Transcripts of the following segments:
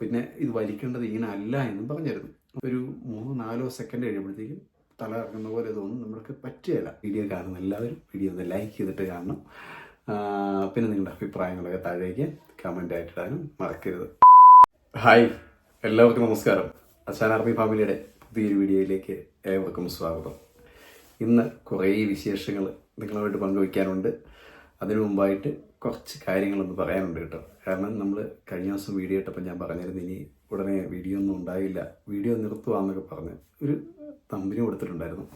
പിന്നെ ഇത് വലിക്കേണ്ടത് ഇങ്ങനെ അല്ല എന്നും പറഞ്ഞിരുന്നു ഒരു മൂന്നോ നാലോ സെക്കൻഡ് കഴിയുമ്പോഴത്തേക്കും തല ഇറങ്ങുന്ന പോലെ തോന്നും. നമ്മൾക്ക് പറ്റുകയില്ല. വീഡിയോ കാണുന്ന എല്ലാവരും വീഡിയോ ഒന്ന് ലൈക്ക് ചെയ്തിട്ട് കാണണം. പിന്നെ നിങ്ങളുടെ അഭിപ്രായങ്ങളൊക്കെ താഴേക്ക് കമന്റ് ആയിട്ടിടാനും മറക്കരുത്. ഹായ് എല്ലാവർക്കും നമസ്കാരം. അച്ഛൻ ആർമി ഫാമിലിയുടെ പുതിയൊരു വീഡിയോയിലേക്ക് ഏവർക്കും സ്വാഗതം. ഇന്ന് കുറേ വിശേഷങ്ങൾ നിങ്ങളുമായിട്ട് പങ്കുവയ്ക്കാനുണ്ട്. അതിനു മുമ്പായിട്ട് കുറച്ച് കാര്യങ്ങളൊന്ന് പറയാനുണ്ട് കേട്ടോ. കാരണം നമ്മൾ കഴിഞ്ഞ ദിവസം വീഡിയോ ഇട്ടപ്പോൾ ഞാൻ പറഞ്ഞിരുന്നു ഇനി ഉടനെ വീഡിയോ ഒന്നും ഉണ്ടായില്ല. വീഡിയോ നിർത്തുവാന്നൊക്കെ പറഞ്ഞ് ഒരു തമ്പിന് കൊടുത്തിട്ടുണ്ടായിരുന്നു.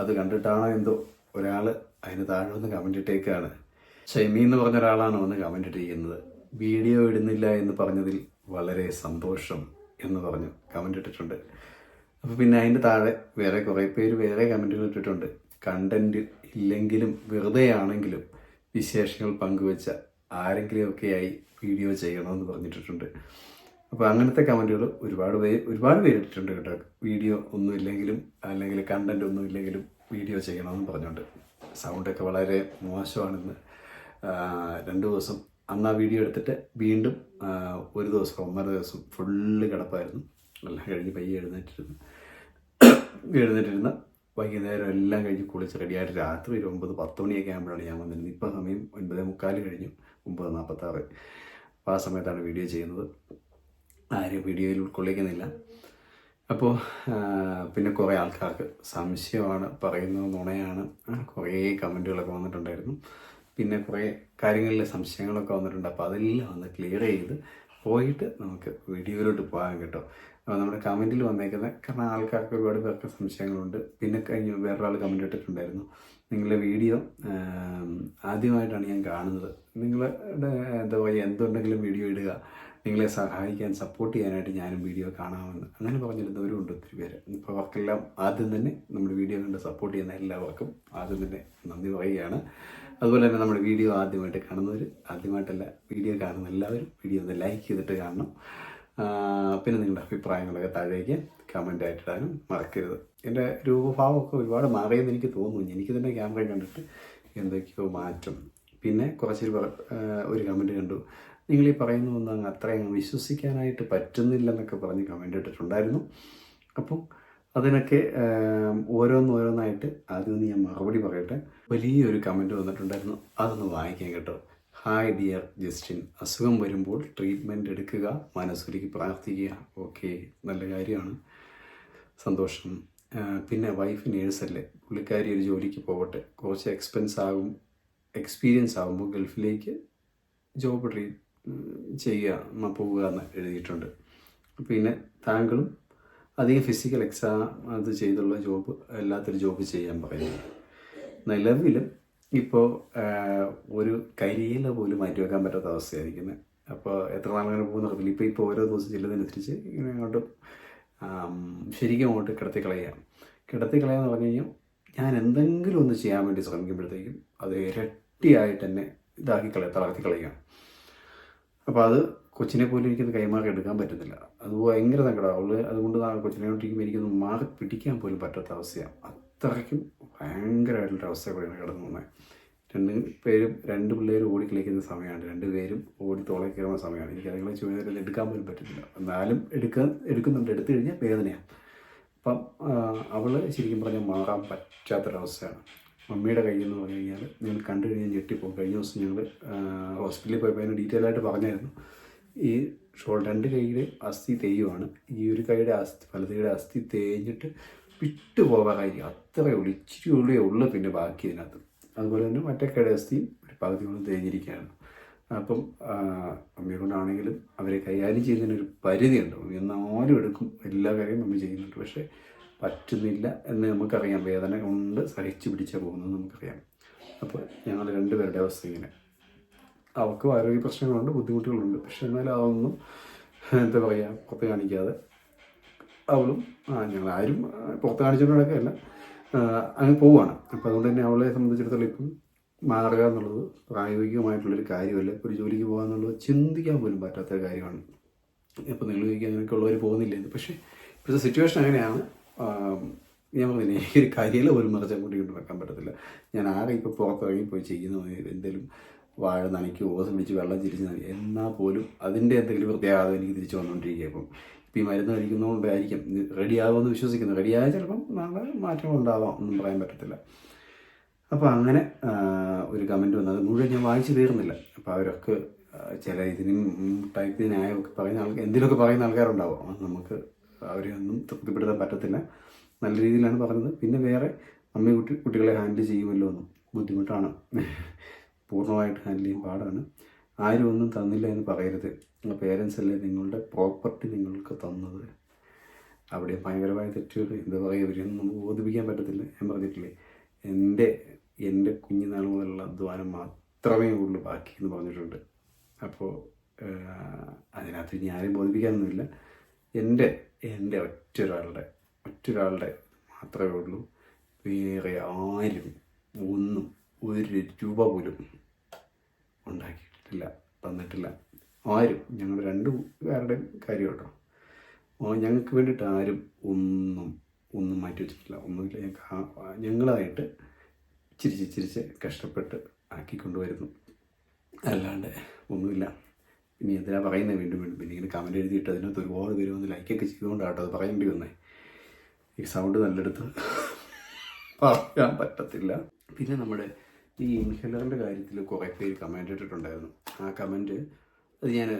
അത് കണ്ടിട്ടാണോ എന്തോ ഒരാൾ അതിന് താഴെ വന്ന് കമന്റ് ഇട്ടേക്കാണ്. ഷെമി എന്ന് പറഞ്ഞ ഒരാളാണ് വന്ന് കമന്റ് ഇട്ടിരിക്കുന്നത്. വീഡിയോ ഇടുന്നില്ല എന്ന് പറഞ്ഞതിൽ വളരെ സന്തോഷം എന്ന് പറഞ്ഞു കമന്റ് ഇട്ടിട്ടുണ്ട്. അപ്പോൾ പിന്നെ അതിന്റെ താഴെ വേറെ കുറേ പേര് വേറെ കമന്റുകൾ ഇട്ടിട്ടുണ്ട്. കണ്ടന്റ് ഇല്ലെങ്കിലും വെറുതെ ആണെങ്കിലും വിശേഷങ്ങൾ പങ്കുവെച്ച ആരെങ്കിലുമൊക്കെയായി വീഡിയോ ചെയ്യണമെന്ന് പറഞ്ഞിട്ടിട്ടുണ്ട് അപ്പോൾ അങ്ങനത്തെ കമന്റുകൾ ഒരുപാട് പേര് ഒരുപാട് പേര് ഇട്ടിട്ടുണ്ട് കേട്ടോ. വീഡിയോ ഒന്നും ഇല്ലെങ്കിലും അല്ലെങ്കിൽ കണ്ടന്റ് ഒന്നും ഇല്ലെങ്കിലും വീഡിയോ ചെയ്യണമെന്ന് പറഞ്ഞുകൊണ്ട്. സൗണ്ടൊക്കെ വളരെ മോശമാണെന്ന് രണ്ട് ദിവസം. അന്ന് ആ വീഡിയോ എടുത്തിട്ട് വീണ്ടും ഒരു ദിവസം ഒന്നര ദിവസം ഫുള്ള് കിടപ്പായിരുന്നു. എല്ലാം കഴിഞ്ഞ് പയ്യെ എഴുന്നേറ്റിരുന്നു. എഴുന്നേറ്റിരുന്ന വൈകുന്നേരം എല്ലാം കഴിഞ്ഞ് കുളിച്ച് റെഡിയായിട്ട് രാത്രി ഒരു ഒമ്പത് പത്ത് മണിയൊക്കെ ആകുമ്പോഴാണ് ഞാൻ വന്നിരുന്നത്. ഇപ്പം സമയം ഒൻപത് മുക്കാൽ കഴിഞ്ഞു ഒമ്പത് നാൽപ്പത്താറ് അപ്പോൾ ആ സമയത്താണ് വീഡിയോ ചെയ്യുന്നത്. ആരും വീഡിയോയിൽ ഉൾക്കൊള്ളിക്കുന്നില്ല. അപ്പോൾ പിന്നെ കുറേ ആൾക്കാർക്ക് സംശയമാണ് പറയുന്നത് നുണയാണ്. കുറേ കമന്റുകളൊക്കെ വന്നിട്ടുണ്ടായിരുന്നു. പിന്നെ കുറേ കാര്യങ്ങളിൽ സംശയങ്ങളൊക്കെ വന്നിട്ടുണ്ട്. അപ്പോൾ അതെല്ലാം ഒന്ന് ക്ലിയർ ചെയ്ത് പോയിട്ട് നമുക്ക് വീഡിയോയിലോട്ട് പോകാൻ കേട്ടോ. അപ്പോൾ നമ്മുടെ കമന്റിൽ വന്നേക്കുന്നത് കാരണം ആൾക്കാർക്ക് ഒരുപാട് പേർക്ക് സംശയങ്ങളുണ്ട്. പിന്നെ കഴിഞ്ഞ് വേറൊരാൾ കമന്റ് ഇട്ടിട്ടുണ്ടായിരുന്നു. നിങ്ങളുടെ വീഡിയോ ആദ്യമായിട്ടാണ് ഞാൻ കാണുന്നത്. നിങ്ങളുടെ എന്താ പറയുക എന്തുണ്ടെങ്കിലും വീഡിയോ ഇടുക. നിങ്ങളെ സഹായിക്കാൻ സപ്പോർട്ട് ചെയ്യാനായിട്ട് ഞാനും വീഡിയോ കാണാമെന്ന് അങ്ങനെ പറഞ്ഞിരുന്നവരും ഉണ്ട് ഒത്തിരി പേര്. ഇപ്പോൾ അവർക്കെല്ലാം ആദ്യം തന്നെ നമ്മുടെ വീഡിയോ കണ്ട് സപ്പോർട്ട് ചെയ്യുന്ന എല്ലാവർക്കും ആദ്യം തന്നെ നന്ദി പറയുകയാണ്. അതുപോലെ തന്നെ നമ്മുടെ വീഡിയോ ആദ്യമായിട്ട് കാണുന്നവർ ആദ്യമായിട്ടല്ല വീഡിയോ കാണുന്ന എല്ലാവരും വീഡിയോ ഒന്ന് ലൈക്ക് ചെയ്തിട്ട് കാണണം. പിന്നെ നിങ്ങളുടെ അഭിപ്രായങ്ങളൊക്കെ താഴേക്ക് കമന്റ് ആയിട്ടിടാനും മറക്കരുത്. എന്റെ രൂപഭാവമൊക്കെ ഒരുപാട് മാറിയെന്ന് എനിക്ക് തോന്നുന്നു. എനിക്ക് തന്നെ ക്യാമറ കണ്ടിട്ട് എന്തൊക്കെയോ മാറ്റം. പിന്നെ കുറച്ച് ഒരു കമന്റ് കണ്ടു. നിങ്ങൾ ഈ പറയുന്ന ഒന്നും അത്രയും വിശ്വസിക്കാനായിട്ട് പറ്റുന്നില്ലെന്നൊക്കെ പറഞ്ഞ് കമന്റ് ഇട്ടിട്ടുണ്ടായിരുന്നു. അപ്പം അതിനൊക്കെ ഓരോന്നോരോന്നായിട്ട് ആദ്യം ഒന്ന് ഞാൻ മറുപടി പറയട്ടെ. വലിയൊരു കമന്റ് വന്നിട്ടുണ്ടായിരുന്നു. അതൊന്ന് വായിക്കാൻ കേട്ടോ. ഹായ് ഡിയർ ജസ്റ്റിൻ അസുഖം വരുമ്പോൾ ട്രീറ്റ്മെന്റ് എടുക്കുക മനസ്സിലേക്ക് പ്രാർത്ഥിക്കുക. ഓക്കെ നല്ല കാര്യമാണ്. സന്തോഷം. പിന്നെ വൈഫ് നേഴ്സല്ലേ പുള്ളിക്കാരി ഒരു ജോലിക്ക് പോകട്ടെ കുറച്ച് എക്സ്പെൻസ് ആകും എക്സ്പീരിയൻസ് ആകുമ്പോൾ ഗൾഫിലേക്ക് ജോബ് ട്രീ ചെയ്യുക പോവുക എന്ന് എഴുതിയിട്ടുണ്ട്. പിന്നെ താങ്കളും അധികം ഫിസിക്കൽ എക്സാം അത് ചെയ്തുള്ള ജോബ് അല്ലാത്തൊരു ജോബ് ചെയ്യാൻ പറയുന്നത് നിലവിലും ഇപ്പോൾ ഒരു കരിയില പോലും മാറ്റി വെക്കാൻ പറ്റാത്ത അവസ്ഥയായിരിക്കുന്നത് അപ്പോൾ എത്ര നാളങ്ങനെ പോകുന്ന അറിയില്ല ഇപ്പോൾ ഇപ്പോൾ ഓരോ ദിവസം ചെല്ലുന്നതിനനുസരിച്ച് ഇങ്ങനെ അങ്ങോട്ട് ശരിക്കും അങ്ങോട്ട് കിടത്തി കളയുക കിടത്തി കളയുക എന്ന് പറഞ്ഞു കഴിഞ്ഞാൽ ഞാൻ എന്തെങ്കിലും ഒന്ന് ചെയ്യാൻ വേണ്ടി ശ്രമിക്കുമ്പോഴത്തേക്കും അത് ഇരട്ടിയായിട്ട് തന്നെ ഇതാക്കി കളയുക തളർത്തി കളയുക അപ്പോൾ അത് കൊച്ചിനെ പോലും എനിക്കത് കൈമാറി എടുക്കാൻ പറ്റുന്നില്ല. അത് ഭയങ്കര സങ്കടം. അവൾ അതുകൊണ്ട് ആ കൊച്ചിനെ കൊണ്ടിരിക്കുമ്പോൾ എനിക്കൊന്ന് മാറി പിടിക്കാൻ പോലും പറ്റാത്ത അവസ്ഥയാണ് അത്രയ്ക്കും ഭയങ്കരമായിട്ടുള്ള അവസ്ഥ കൂടെയാണ് കിടന്നു പോകുന്നത് രണ്ട് പേരും രണ്ട് പിള്ളേരും ഓടി കളിക്കുന്ന സമയമാണ്. രണ്ട് പേരും ഓടി തോളെ കയറുന്ന സമയമാണ്. എനിക്ക് അതുങ്ങളെ ചുമതല എടുക്കാൻ പോലും പറ്റുന്നില്ല. എന്നാലും എടുക്കാൻ എടുക്കുന്നുണ്ട്. എടുത്തു കഴിഞ്ഞാൽ വേദനയാണ് അപ്പം അവൾ ശരിക്കും പറഞ്ഞാൽ മാറാൻ പറ്റാത്തൊരവസ്ഥയാണ്. മമ്മിയുടെ കയ്യിൽ എന്ന് പറഞ്ഞു കഴിഞ്ഞാൽ നിങ്ങൾ കണ്ടു കഴിഞ്ഞാൽ ഞെട്ടിപ്പോകും. കഴിഞ്ഞ ദിവസം ഞങ്ങൾ ഹോസ്പിറ്റലിൽ പോയപ്പോൾ അതിന് ഡീറ്റെയിൽ ആയിട്ട് പറഞ്ഞായിരുന്നു. ഈ രണ്ട് കൈയുടെ അസ്ഥി തേയുമാണ് ഈ ഒരു കൈയുടെ അസ്ഥി വലതുകൈയുടെ അസ്ഥി തേഞ്ഞിട്ട് വിട്ടു പോകാറായിരിക്കും അത്രയേ ഉള്ളൂ ഇച്ചിരി ഉള്ളേ ഉള്ളൂ പിന്നെ ബാക്കി ഇതിനകത്ത്. അതുപോലെ തന്നെ മറ്റേ കൈയുടെ അസ്ഥിയും ഒരു പകുതിയോളം തേഞ്ഞിരിക്കുകയാണ്. അപ്പം അമ്മയെ കൊണ്ടാണെങ്കിലും അവരെ കൈകാര്യം ചെയ്യുന്നതിന് ഒരു പരിധിയുണ്ട് എന്നാലും എടുക്കും. എല്ലാ കാര്യവും നമ്മൾ ചെയ്യുന്നുണ്ട്. പക്ഷേ പറ്റുന്നില്ല എന്ന് നമുക്കറിയാം. വേദന കൊണ്ട് സഹിച്ചു പിടിച്ചാൽ പോകുന്നത് നമുക്കറിയാം. അപ്പോൾ ഞങ്ങൾ രണ്ടുപേരുടെ അവസ്ഥ ഇങ്ങനെ. അവർക്കും ആരോഗ്യ പ്രശ്നങ്ങളുണ്ട് ബുദ്ധിമുട്ടുകളുണ്ട്. പക്ഷെ എന്നാലും അതൊന്നും എന്താ പറയുക പുറത്ത് കാണിക്കാതെ അവളും ഞങ്ങൾ ആരും പുറത്ത് കാണിച്ചുകൊണ്ട് നടക്കുകയല്ല. ആ, അങ്ങ് പോവുകയാണ് അപ്പോൾ അതുകൊണ്ട് തന്നെ അവളെ സംബന്ധിച്ചിടത്തോളം ഇപ്പം മാറുക എന്നുള്ളത് പ്രായോഗികമായിട്ടുള്ളൊരു കാര്യമല്ല. ഒരു ജോലിക്ക് പോകുക എന്നുള്ളത് ചിന്തിക്കാൻ പോലും പറ്റാത്ത കാര്യമാണ്. ഇപ്പം നിങ്ങൾ ചോദിക്കുക അങ്ങനെയൊക്കെ ഉള്ളവർ പോകുന്നില്ലേ? പക്ഷേ ഇപ്പോഴത്തെ സിറ്റുവേഷൻ അങ്ങനെയാണ്. ഞാൻ പറഞ്ഞു എനിക്കൊരു കരിയില പോലും മറിച്ച് അങ്ങോട്ട് ഇങ്ങോട്ട് വെക്കാൻ പറ്റത്തില്ല. ഞാൻ ആകെ ഇപ്പോൾ പുറത്തിറങ്ങി പോയി ചെയ്യുന്ന എന്തെങ്കിലും വാഴ നനയ്ക്ക് ഓസം വെള്ളം തിരിച്ച് നനയ്ക്കും എന്നാൽ പോലും അതിന്റെ എന്തെങ്കിലും പ്രത്യേകത എനിക്ക് തിരിച്ചു വന്നുകൊണ്ടിരിക്കുക ഇപ്പം. ഇപ്പം ഈ മരുന്ന് കഴിക്കുന്നതുകൊണ്ടായിരിക്കും ഇത് റെഡി ആകുമെന്ന് വിശ്വസിക്കുന്നു. റെഡിയായ ചിലപ്പം നാളെ മാറ്റങ്ങൾ ഉണ്ടാവാം ഒന്നും പറയാൻ പറ്റത്തില്ല. അപ്പോൾ അങ്ങനെ ഒരു കമന്റ് വന്നത് മുഴുവൻ ഞാൻ വായിച്ചു തീർന്നില്ല. അപ്പോൾ അവരൊക്കെ ചില ഇതിനും ടൈപ്പ് ന്യായമൊക്കെ പറയുന്ന ആൾക്കാർ എന്തിനൊക്കെ പറയുന്ന ആൾക്കാരുണ്ടാവും. നമുക്ക് അവരെ ഒന്നും തൃപ്തിപ്പെടുത്താൻ പറ്റത്തില്ല. നല്ല രീതിയിലാണ് പറഞ്ഞത്. പിന്നെ വേറെ അമ്മ കുട്ടി കുട്ടികളെ ഹാൻഡിൽ ചെയ്യുമല്ലോ എന്നും ബുദ്ധിമുട്ടാണ്. പൂർണമായിട്ട് ഹാൻഡിൽ ചെയ്യാൻ പാടാണ്. ആരും ഒന്നും തന്നില്ല എന്ന് പറയരുത്. നിങ്ങളുടെ പേരൻസ് അല്ലേ നിങ്ങളുടെ പ്രോപ്പർട്ടി നിങ്ങൾക്ക് തന്നത്. അവിടെ ഭയങ്കരമായ തെറ്റുകൾ. എന്താ പറയുക ഇവരെയൊന്നും നമുക്ക് ബോധിപ്പിക്കാൻ പറ്റത്തില്ല. ഞാൻ പറഞ്ഞിട്ടില്ലേ എന്റെ എന്റെ കുഞ്ഞുനാൾ മുതലുള്ള അധ്വാനം മാത്രമേ ഉള്ളൂ ബാക്കി എന്ന് പറഞ്ഞിട്ടുണ്ട്. അപ്പോൾ അതിനകത്ത് ഇനി ആരെയും ബോധിപ്പിക്കാനൊന്നുമില്ല. എന്റെ എന്റെ ഒറ്റൊരാളുടെ ഒറ്റൊരാളുടെ മാത്രമേ ഉള്ളൂ. വേറെ ആരും ഒന്നും ഒരു രൂപ പോലും ഉണ്ടാക്കിയിട്ടില്ല തന്നിട്ടില്ല. ആരും ഞങ്ങൾ രണ്ടു പേരുടെയും കാര്യം കേട്ടോ. ഞങ്ങൾക്ക് വേണ്ടിയിട്ട് ആരും ഒന്നും ഒന്നും മാറ്റി വെച്ചിട്ടില്ല. ഒന്നുമില്ല ഞങ്ങൾക്ക് ഞങ്ങളായിട്ട് ചിരിച്ച് ചിരിച്ച് കഷ്ടപ്പെട്ട് ആക്കിക്കൊണ്ടുവരുന്നു. അല്ലാണ്ട് ഒന്നുമില്ല. ഇനി എന്തിനാ പറയുന്നത്? വീണ്ടും വീണ്ടും പിന്നെ ഇങ്ങനെ കമന്റ് എഴുതിയിട്ട് അതിനകത്ത് ഒരുപാട് പേര് വന്ന് ലൈക്കൊക്കെ ചെയ്തുകൊണ്ടാട്ടോ അത് പറയേണ്ടി വന്നേ. ഈ സൗണ്ട് നല്ലെടുത്ത് പറയാൻ പറ്റത്തില്ല. പിന്നെ നമ്മുടെ ഈ ഇൻഹലറിന്റെ കാര്യത്തിൽ കുറേ പേര് കമന്റ് ഇട്ടിട്ടുണ്ടായിരുന്നു. ആ കമന്റ് അത് ഞാൻ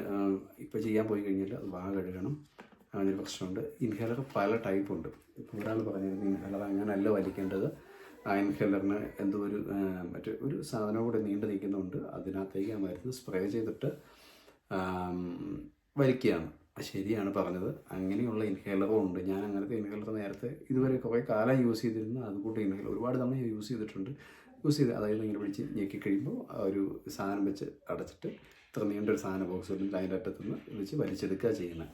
ഇപ്പോൾ ചെയ്യാൻ പോയി കഴിഞ്ഞാൽ അത് വാ കഴുകണം അങ്ങനൊരു പ്രശ്നമുണ്ട്. ഇൻഹേലർ പല ടൈപ്പ് ഉണ്ട്. ഇപ്പോൾ ഒരാൾ പറഞ്ഞിരുന്നു ഇൻഹേലർ അങ്ങനെയല്ല വലിക്കേണ്ടത്. ആ ഇൻഹേലറിന് എന്തോ ഒരു മറ്റേ ഒരു സാധനം കൂടെ നീണ്ടു നിൽക്കുന്നുണ്ട്. അതിനകത്തേക്ക് ആ മരുന്ന് സ്പ്രേ ചെയ്തിട്ട് വലിക്കുകയാണ്. ശരിയാണ് പറഞ്ഞത്. അങ്ങനെയുള്ള ഇൻഹേലറും ഉണ്ട്. ഞാൻ അങ്ങനത്തെ ഇൻഹേലർ നേരത്തെ ഇതുവരെ കുറേ കാലം യൂസ് ചെയ്തിരുന്നു. അതുകൂട്ട് ഇൻഹേലർ ഒരുപാട് തവണ യൂസ് ചെയ്തിട്ടുണ്ട്. യൂസ് ചെയ്ത് അതായത് ഇങ്ങനെ പിടിച്ച് ഞെക്കി കഴിയുമ്പോൾ ഒരു സാധനം വെച്ച് അടച്ചിട്ട് ഇത്ര നീണ്ട ഒരു സാധനം ബോക്സ് വരുന്നത് അതിന്റെ അറ്റത്ത് നിന്ന് വെച്ച് വലിച്ചെടുക്കുക ചെയ്യുന്നത്.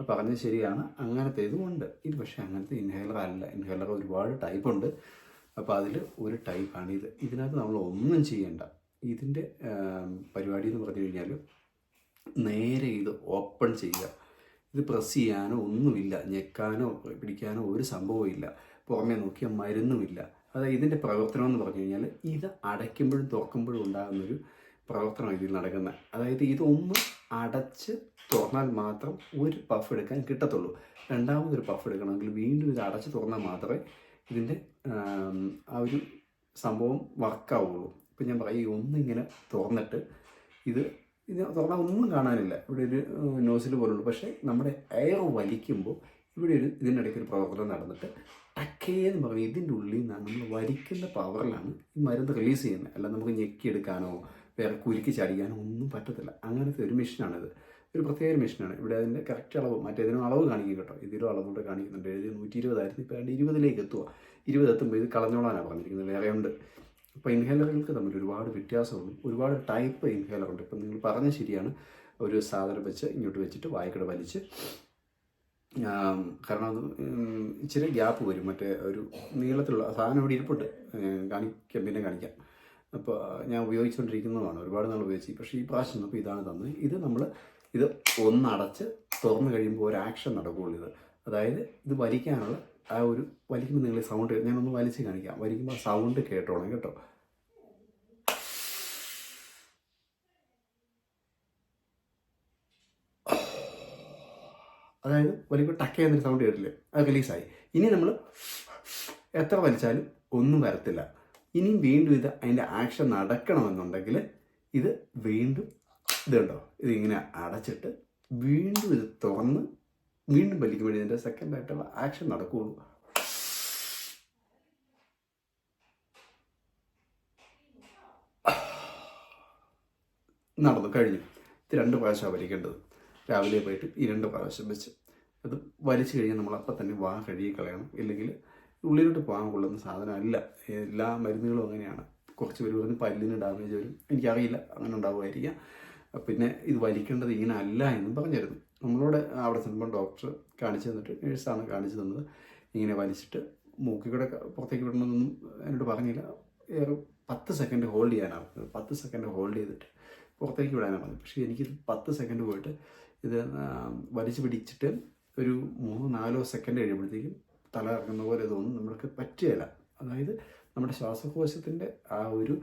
അപ്പോൾ പറഞ്ഞത് ശരിയാണ്. അങ്ങനത്തെ ഇതും ഉണ്ട്. ഇത് പക്ഷേ അങ്ങനത്തെ ഇൻഹേലർ അല്ല. ഇൻഹേലർ ഒരുപാട് ടൈപ്പ് ഉണ്ട്. അപ്പോൾ അതിൽ ഒരു ടൈപ്പാണ് ഇത്. ഇതിനകത്ത് നമ്മൾ ഒന്നും ചെയ്യേണ്ട. ഇതിന്റെ പരിപാടി എന്ന് പറഞ്ഞു കഴിഞ്ഞാൽ നേരെ ഇത് ഓപ്പൺ ചെയ്യുക. ഇത് പ്രസ് ചെയ്യാനോ ഒന്നുമില്ല. ഞെക്കാനോ പിടിക്കാനോ ഒരു സംഭവവും ഇല്ല. പുറമേ നോക്കിയാൽ മരുന്നുമില്ല അതായത് ഇതിന്റെ പ്രവർത്തനം എന്ന് പറഞ്ഞു കഴിഞ്ഞാൽ ഇത് അടയ്ക്കുമ്പോഴും തുറക്കുമ്പോഴും ഉണ്ടാകുന്നൊരു പ്രവർത്തനമാണ് ഇതിൽ നടക്കുന്നത്. അതായത് ഇതൊന്ന് അടച്ച് തുറന്നാൽ മാത്രം ഒരു പഫ് എടുക്കാൻ കിട്ടത്തുള്ളൂ. രണ്ടാമതൊരു പഫ് എടുക്കണമെങ്കിൽ വീണ്ടും ഇത് അടച്ച് തുറന്നാൽ മാത്രമേ ഇതിന്റെ ആം, ഒരു സംഭവം വർക്കാവുള്ളൂ ഇപ്പം ഞാൻ പറയും ഒന്നിങ്ങനെ തുറന്നിട്ട് ഇത് ഇത് തുറന്നാൽ ഒന്നും കാണാനില്ല. ഇവിടെ ഒരു നോസിൽ പോലുള്ളൂ പക്ഷേ നമ്മുടെ എയർ വലിക്കുമ്പോൾ ഇവിടെ ഒരു ഇതിനിടയ്ക്ക് ഒരു പ്രവർത്തനം നടന്നിട്ട് ടക്കേന്ന് പറയും. ഇതിന്റെ ഉള്ളിൽ നിന്നാണ് നമ്മൾ വരിക്കുന്ന പവറിലാണ് ഈ മരുന്ന് റിലീസ് ചെയ്യുന്നത്. അല്ല നമുക്ക് ഞെക്കിയെടുക്കാനോ വേറെ കുലുക്കി ചാടിക്കാനോ ഒന്നും പറ്റത്തില്ല. അങ്ങനത്തെ ഒരു മെഷീനാണിത് ഒരു പ്രത്യേക മെഷീനാണ് ഇവിടെ അതിന്റെ കറക്റ്റ് അളവ് മറ്റേതിനും അളവ് കാണിക്കും കേട്ടോ. ഇതിലും അളവുകൊണ്ട് കാണിക്കുന്നുണ്ട്. എഴുതി നൂറ്റി ഇരുപതായിരുന്നു ഇപ്പോൾ അതിന്റെ ഇരുപതിലേക്ക് എത്തുക ഇരുപത് എത്തുമ്പോൾ ഇത് കളഞ്ഞോളാനാണ് പറഞ്ഞിരിക്കുന്നത്. വേറെ ഉണ്ട്. അപ്പോൾ ഇൻഹേലറുകൾക്ക് തമ്മിൽ ഒരുപാട് വ്യത്യാസമുണ്ട്. ഒരുപാട് ടൈപ്പ് ഇൻഹേലർ ഉണ്ട്. ഇപ്പം നിങ്ങൾ പറഞ്ഞ ശരിയാണ്. ഒരു സാധനം വെച്ച് ഇങ്ങോട്ട് വെച്ചിട്ട് വായിക്കട വലിച്ച് കാരണം അത് ഇച്ചിരി ഗ്യാപ്പ് വരും. മറ്റേ ഒരു നീളത്തിലുള്ള സാധനം ഇവിടെ ഇരിപ്പുണ്ട്. കാണിക്കാം പിന്നെ കാണിക്കാം. അപ്പോൾ ഞാൻ ഉപയോഗിച്ചുകൊണ്ടിരിക്കുന്നതാണ്. ഒരുപാട് നാൾ ഉപയോഗിച്ച്. പക്ഷേ ഈ പ്രാവശ്യം അപ്പോൾ ഇതാണ് തന്നത് ഇത് നമ്മൾ ഇത് ഒന്നടച്ച് തുറന്നു കഴിയുമ്പോൾ ഒരു ആക്ഷൻ നടക്കുകയുള്ളൂ ഇത്. അതായത് ഇത് വലിക്കാനുള്ള ആ ഒരു വലിക്കുമ്പോൾ നിങ്ങൾ സൗണ്ട് ഞാനൊന്ന് വലിച്ച് കാണിക്കാം. വലിക്കുമ്പോൾ സൗണ്ട് കേട്ടോളാം കേട്ടോ. അതായത് വലിക്കുമ്പോൾ ടക്ക് ചെയ്യുന്നൊരു സൗണ്ട് കേട്ടില്ലേ അത് റിലീസായി ഇനി നമ്മൾ എത്ര വലിച്ചാലും ഒന്നും വരത്തില്ല. ഇനിയും വീണ്ടും ഇത് അതിന്റെ ആക്ഷൻ നടക്കണമെന്നുണ്ടെങ്കിൽ ഇത് വീണ്ടും ഇതുണ്ടോ? ഇതിങ്ങനെ അടച്ചിട്ട് വീണ്ടും ഇത് തുറന്ന് വീണ്ടും വലിക്കുമ്പോൾ ഇതിന്റെ സെക്കൻഡായിട്ടുള്ള ആക്ഷൻ നടക്കുകയുള്ളൂ നടന്നു. കഴിഞ്ഞു. ഇത് രണ്ട് പ്രാവശ്യമാണ് വലിക്കേണ്ടത്. രാവിലെ പോയിട്ട് ഈ രണ്ട് പ്രാവശ്യം വെച്ച് അത് വലിച്ചു കഴിഞ്ഞാൽ നമ്മൾ അപ്പം തന്നെ വാ കഴുകി കളയണം. ഇല്ലെങ്കിൽ ഉള്ളിലോട്ട് പോകാൻ കൊള്ളുന്ന സാധനമല്ല. എല്ലാ മരുന്നുകളും അങ്ങനെയാണ്. കുറച്ച് പേര് പറഞ്ഞ് പല്ലിന് ഡാമേജ് വരും. എനിക്കറിയില്ല. അങ്ങനെ ഉണ്ടാവുമായിരിക്കാം. പിന്നെ ഇത് വലിക്കേണ്ടത് ഇങ്ങനെ അല്ല എന്നും പറഞ്ഞിരുന്നു. നമ്മളോട് അവിടെ ചെല്ലുമ്പോൾ ഡോക്ടർ കാണിച്ചു തന്നിട്ട് നേഴ്സാണ് കാണിച്ചു തന്നത്. ഇങ്ങനെ വലിച്ചിട്ട് മൂക്കി കൂടെ പുറത്തേക്ക് വിടണമെന്നൊന്നും എന്നോട് പറഞ്ഞില്ല. ഏറെ പത്ത് സെക്കൻഡ് ഹോൾഡ് ചെയ്യാനാണ് പത്ത് സെക്കൻഡ് ഹോൾഡ് ചെയ്തിട്ട് പുറത്തേക്ക് വിടാനാണ് പറഞ്ഞത്. പക്ഷേ എനിക്കിത് പത്ത് സെക്കൻഡ് പോയിട്ട് ഇത് വലിച്ചു പിടിച്ചിട്ട് ഒരു മൂന്നോ നാലോ സെക്കൻഡ് കഴിയുമ്പോഴത്തേക്കും തല ഇറങ്ങുന്ന പോലെ തോന്നും. നമ്മൾക്ക് പറ്റുകയില്ല. അതായത് നമ്മുടെ ശ്വാസകോശത്തിന്റെ ആ ഒരു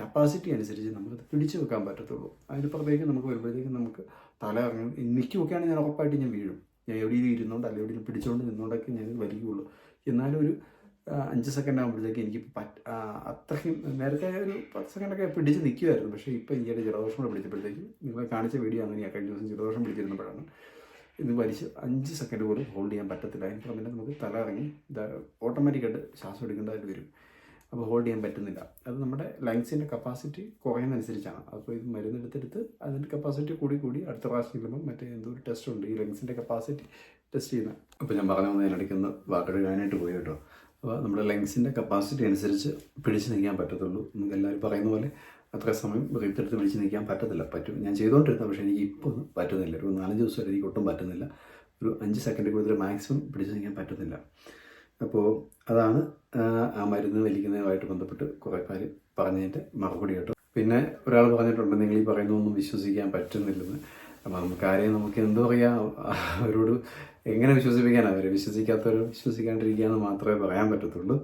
കപ്പാസിറ്റി അനുസരിച്ച് നമുക്കത് പിടിച്ചു വെക്കാൻ പറ്റത്തുള്ളൂ. അതിനപ്പുറത്തേക്ക് നമുക്ക് വരുമ്പോഴത്തേക്കും നമുക്ക് തല ഇറങ്ങും. നിൽക്കുകയൊക്കെയാണ് ഞാൻ ഉറപ്പായിട്ട് ഞാൻ വീഴും. ഞാൻ എവിടെയെങ്കിലും ഇരുന്നുകൊണ്ട് അല്ലെങ്കിൽ എവിടെയെങ്കിലും പിടിച്ചുകൊണ്ട് നിന്നുകൊണ്ടൊക്കെ ഞാൻ വലിയുള്ളൂ എന്നാലും ഒരു അഞ്ച് സെക്കൻഡ് ആകുമ്പോഴത്തേക്ക് എനിക്ക് പറ്റ അത്രയും നേരത്തെ ഒരു പത്ത് സെക്കൻഡൊക്കെ പിടിച്ച് നിൽക്കുമായിരുന്നു പക്ഷേ ഇപ്പോൾ ഈയിടെ ജലദോഷം കൂടെ പിടിച്ചപ്പോഴത്തേക്കും നിങ്ങളെ കാണിച്ച വീഡിയോ അങ്ങനെയാണ് കഴിഞ്ഞ ദിവസം ജലദോഷം പിടിച്ചിരുന്നപ്പോഴാണ്. ഇത് വലിച്ച് അഞ്ച് സെക്കൻഡ് പോലും ഹോൾഡ് ചെയ്യാൻ പറ്റത്തില്ല. അതിന് പിന്നെ നമുക്ക് തല ഇറങ്ങി ഓട്ടോമാറ്റിക്കായിട്ട് ശ്വാസം എടുക്കേണ്ടതായിട്ട് വരും. അപ്പോൾ ഹോൾഡ് ചെയ്യാൻ പറ്റുന്നില്ല. അത് നമ്മുടെ ലങ്സിന്റെ കപ്പാസിറ്റി കുറയുന്നതനുസരിച്ചാണ്. അപ്പോൾ ഇത് മരുന്നെടുത്തെടുത്ത് അതിന്റെ കപ്പാസിറ്റി കൂടി കൂടി അടുത്ത പ്രാവശ്യം ചെല്ലുമ്പോൾ മറ്റേ എന്തോ ഒരു ടെസ്റ്റ് ഉണ്ട്. ഈ ലങ്സിന്റെ കപ്പാസിറ്റി ടെസ്റ്റ് ചെയ്യുന്ന. അപ്പോൾ ഞാൻ പറഞ്ഞു വന്നതിനിടയ്ക്ക് ഒന്ന് വാക്കെടുക്കാനായിട്ട് പോയി കേട്ടോ. അപ്പോൾ നമ്മുടെ ലങ്സിന്റെ കപ്പാസിറ്റി അനുസരിച്ച് പിടിച്ച് നിൽക്കാൻ പറ്റത്തുള്ളൂ. നമുക്ക് എല്ലാവരും പറയുന്ന പോലെ അത്ര സമയം ബ്രീത്ത് എടുത്ത് പിടിച്ച് നിൽക്കാൻ പറ്റത്തില്ല. പറ്റും. ഞാൻ ചെയ്തുകൊണ്ടിരുന്ന പക്ഷേ എനിക്ക് ഇപ്പോൾ പറ്റുന്നില്ല. ഒരു നാലഞ്ച് ദിവസമായിട്ട് എനിക്ക് ഒട്ടും പറ്റുന്നില്ല. ഒരു അഞ്ച് സെക്കൻഡ് കൂടുതൽ മാക്സിമം പിടിച്ച് നിൽക്കാൻ പറ്റത്തില്ല അപ്പോൾ അതാണ് ആ, മരുന്ന് വലിക്കുന്നതുമായിട്ട് ബന്ധപ്പെട്ട് കുറേ പേര് പറഞ്ഞതിന്റെ മറുപടി കേട്ടോ പിന്നെ ഒരാൾ പറഞ്ഞിട്ടുണ്ട് നിങ്ങൾ ഈ പറയുന്നതൊന്നും വിശ്വസിക്കാൻ പറ്റുന്നില്ലെന്ന്. അപ്പോൾ നമുക്ക് ആരെയും നമുക്ക് എന്തോ അറിയാം. അവരോട് എങ്ങനെ വിശ്വസിപ്പിക്കാൻ? അവരെ വിശ്വസിക്കാത്തവർ വിശ്വസിക്കാണ്ടിരിക്കുകയെന്ന് മാത്രമേ പറയാൻ പറ്റത്തുള്ളൂ.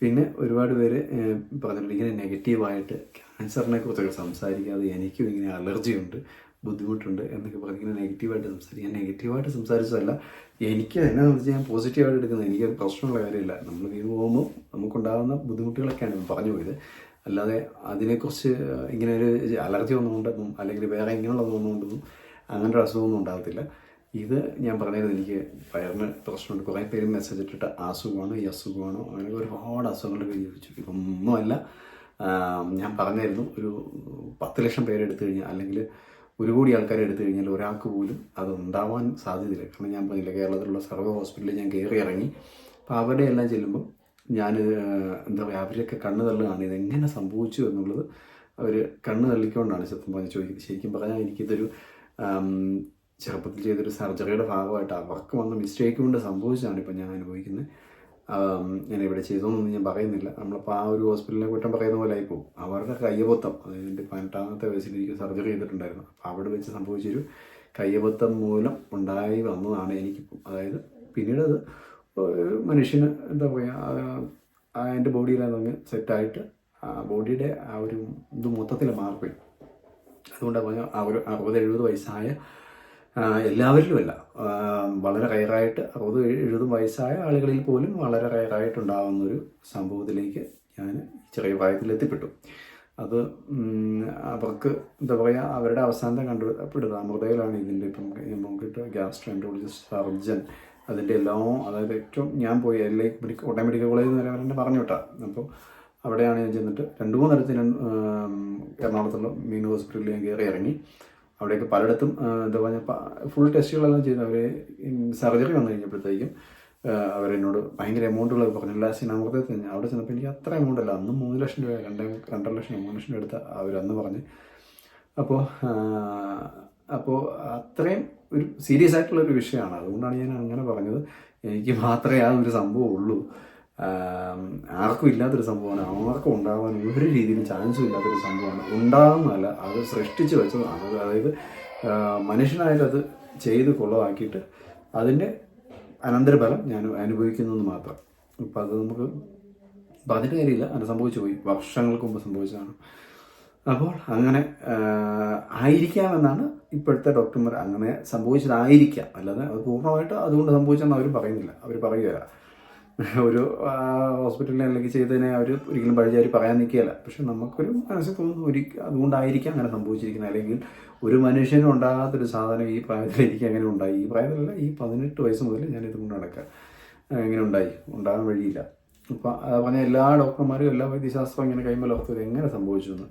പിന്നെ ഒരുപാട് പേര് പറഞ്ഞിട്ടുണ്ട് ഇങ്ങനെ നെഗറ്റീവായിട്ട് ക്യാൻസറിനെ കുറിച്ചൊക്കെ സംസാരിക്കാതെ എനിക്കും ഇങ്ങനെ അലർജിയുണ്ട് ബുദ്ധിമുട്ടുണ്ട് എന്നൊക്കെ പറഞ്ഞ് ഇങ്ങനെ നെഗറ്റീവായിട്ട് സംസാരിക്കാൻ നെഗറ്റീവായിട്ട് സംസാരിച്ചതല്ല. എനിക്ക് എന്നെ സംബന്ധിച്ച് ഞാൻ പോസിറ്റീവായിട്ട് എടുക്കുന്നത് എനിക്ക് പ്രശ്നമുള്ള കാര്യമില്ല. നമ്മൾ വീണ് പോകുമ്പോൾ നമുക്കുണ്ടാകുന്ന ബുദ്ധിമുട്ടുകളൊക്കെയാണ് പറഞ്ഞു പോയത്. അല്ലാതെ അതിനെക്കുറിച്ച് ഇങ്ങനെ ഒരു അലർജി വന്നുകൊണ്ടെന്നും അല്ലെങ്കിൽ വേറെ ഇങ്ങനെയുള്ളതൊന്നുകൊണ്ടൊന്നും അങ്ങനെ ഒരു അസുഖമൊന്നും ഉണ്ടാകത്തില്ല. ഇത് ഞാൻ പറഞ്ഞത് എനിക്ക് വയറിന് പ്രശ്നമുണ്ട്. കുറേ പേര് മെസ്സേജ് ഇട്ടിട്ട് അസുഖമാണോ? ഈ അസുഖമാണോ? അങ്ങനെ ഒരുപാട് അസുഖങ്ങളുടെ പേര് ചോദിച്ചു. ഇതൊന്നുമല്ല ഞാൻ പറഞ്ഞായിരുന്നു ഒരു പത്ത് ലക്ഷം പേരെടുത്തു കഴിഞ്ഞാൽ അല്ലെങ്കിൽ ഒരു കോടി ആൾക്കാരെ എടുത്തു കഴിഞ്ഞാൽ ഒരാൾക്ക് പോലും അത് ഉണ്ടാവാൻ സാധ്യതയില്ല. കാരണം ഞാൻ പറഞ്ഞില്ല കേരളത്തിലുള്ള സർവ ഹോസ്പിറ്റലിൽ ഞാൻ കയറി ഇറങ്ങി. അപ്പോൾ അവിടെ എല്ലാം ചെല്ലുമ്പം ഞാൻ എന്താ പറയുക അവരൊക്കെ കണ്ണ് തള്ളുകയാണ്. ഇതെങ്ങനെ സംഭവിച്ചു എന്നുള്ളത് അവർ കണ്ണ് തള്ളിക്കൊണ്ടാണ് സത്യം പറഞ്ഞ് ചോദിക്കുന്നത്. ശരിക്കും പറഞ്ഞാൽ എനിക്കിതൊരു ചെറുപ്പത്തിൽ ചെയ്തൊരു സർജറിയുടെ ഭാഗമായിട്ട് അവർക്ക് വന്ന മിസ്റ്റേക്ക് കൊണ്ട് സംഭവിച്ചതാണ് ഇപ്പം ഞാൻ അനുഭവിക്കുന്നത് ഞാൻ ഇവിടെ ചെയ്തോന്നൊന്നും ഞാൻ പറയുന്നില്ല. നമ്മളിപ്പോൾ ആ ഒരു ഹോസ്പിറ്റലിനെ കുറ്റം പറയുന്ന പോലെ ആയിപ്പോവും അവരുടെ കയ്യബദ്ധം അതായത് പതിനെട്ടാമത്തെ വയസ്സിൽ എനിക്ക് സർജറി ചെയ്തിട്ടുണ്ടായിരുന്നു. അപ്പോൾ അവിടെ വെച്ച് സംഭവിച്ചൊരു കയ്യബദ്ധം മൂലം ഉണ്ടായി വന്നതാണ് എനിക്കിപ്പം. അതായത് പിന്നീട് അത് മനുഷ്യന് എന്താ പറയുക എന്റെ ബോഡിയിലതങ്ങ് സെറ്റായിട്ട് ആ ബോഡിയുടെ ആ ഒരു ഇത് മൊത്തത്തിൽ മാറിപ്പോയി. അതുകൊണ്ടാണ് പറഞ്ഞ ആ ഒരു അറുപത് എഴുപത് വയസ്സായ എല്ലാവരിലുമല്ല. വളരെ റയറായിട്ട് അറുപത് എഴുപത് വയസ്സായ ആളുകളിൽ പോലും വളരെ റയറായിട്ടുണ്ടാകുന്നൊരു സംഭവത്തിലേക്ക് ഞാൻ ചെറിയ പ്രായത്തിൽ എത്തിപ്പെട്ടു അത് അവർക്ക് എന്താ പറയുക അവരുടെ അവസാനത്തെ കണ്ടുപിടുന്നത് അമൃതയിലാണ് ഇതിന്റെ ഇപ്പം നോക്കിയിട്ട് ഗ്യാസ്ട്രോൻട്രോളജിസ്റ്റ് സർജൻ അതിന്റെ എല്ലാം അതായത് ഏറ്റവും ഞാൻ പോയി എല്ലാം മെഡിക്കൽ കോളേജ് മെഡിക്കൽ കോളേജിൽ നിന്ന് വരെ എന്നെ പറഞ്ഞു വിട്ടാ. അപ്പോൾ അവിടെയാണ് ഞാൻ ചെന്നിട്ട് രണ്ട് മൂന്ന് തരത്തിൽ ഞാൻ എറണാകുളത്തുള്ള മീൻ ഹോസ്പിറ്റലിൽ ഞാൻ കയറി ഇറങ്ങി. അവിടെയൊക്കെ പലയിടത്തും എന്താ പറഞ്ഞാൽ ഫുൾ ടെസ്റ്റുകളെല്ലാം ചെയ്ത് അവർ സർജറി വന്നു കഴിഞ്ഞപ്പോഴത്തേക്കും അവരെന്നോട് ഭയങ്കര എമൗണ്ടുകളൊക്കെ പറഞ്ഞു ലാസ്റ്റ് അമൃതത്തിൽ തന്നെ അവിടെ ചെന്നപ്പോൾ എനിക്ക് അത്ര എമൗണ്ട് അല്ല അന്ന് മൂന്ന് ലക്ഷം രൂപ രണ്ട് രണ്ടര ലക്ഷം മൂന്ന് ലക്ഷം രൂപ എടുത്ത അവരന്ന് പറഞ്ഞ്. അപ്പോൾ അപ്പോൾ അത്രയും ഒരു സീരിയസ് ആയിട്ടുള്ള ഒരു വിഷയമാണ്. അതുകൊണ്ടാണ് ഞാൻ അങ്ങനെ പറഞ്ഞത്. എനിക്ക് മാത്രമേ ആ ഒരു സംഭവം ഉള്ളൂ. ആർക്കും ഇല്ലാത്തൊരു സംഭവമാണ്. ആർക്കും ഉണ്ടാവാൻ ഒരു രീതിയിലും ചാൻസും ഇല്ലാത്തൊരു സംഭവമാണ്. ഉണ്ടാകുന്നതല്ല അത് സൃഷ്ടിച്ചു വെച്ചതാണ് അത് അതായത് മനുഷ്യനായാലും അത് ചെയ്ത് കൊള്ളവാക്കിയിട്ട് അതിന്റെ അനന്തരഫലം ഞാൻ അനുഭവിക്കുന്നു എന്ന് മാത്രം. അപ്പം അത് നമുക്ക് പറഞ്ഞിട്ട് കാര്യമില്ല. അത് സംഭവിച്ചു പോയി. വർഷങ്ങൾക്ക് മുമ്പ് സംഭവിച്ചതാണ്. അപ്പോൾ അങ്ങനെ ആയിരിക്കാമെന്നാണ് ഇപ്പോഴത്തെ ഡോക്ടർമാർ അങ്ങനെ സംഭവിച്ചതായിരിക്കാം. അല്ലാതെ അത് പൂർണമായിട്ട് അതുകൊണ്ട് സംഭവിച്ചെന്ന് അവർ പറയുന്നില്ല. അവർ പറയുകയില്ല. ഒരു ഹോസ്പിറ്റലിൽ അല്ലെങ്കിൽ ചെയ്തതിനെ അവർ ഒരിക്കലും പഴിചാരി പറയാൻ നിൽക്കുകയില്ല. പക്ഷെ നമുക്കൊരു മനസ്സിൽ തോന്നുന്നു ഒരു അതുകൊണ്ടായിരിക്കാം അങ്ങനെ സംഭവിച്ചിരിക്കുന്നത്. അല്ലെങ്കിൽ ഒരു മനുഷ്യനും ഉണ്ടാകാത്തൊരു സാധനം ഈ പ്രായത്തിൽ അങ്ങനെ ഉണ്ടായി. ഈ പ്രായത്തിലല്ല ഈ പതിനെട്ട് വയസ്സ് മുതൽ ഞാൻ ഇതുകൊണ്ട് നടക്കുക. എങ്ങനെ ഉണ്ടായി. ഉണ്ടാകാൻ വഴിയില്ല. അപ്പം പറഞ്ഞ എല്ലാ ഡോക്ടർമാരും എല്ലാ വൈദ്യശാസ്ത്രം ഇങ്ങനെ കൈമലർത്തത് എങ്ങനെ സംഭവിച്ചു എന്ന്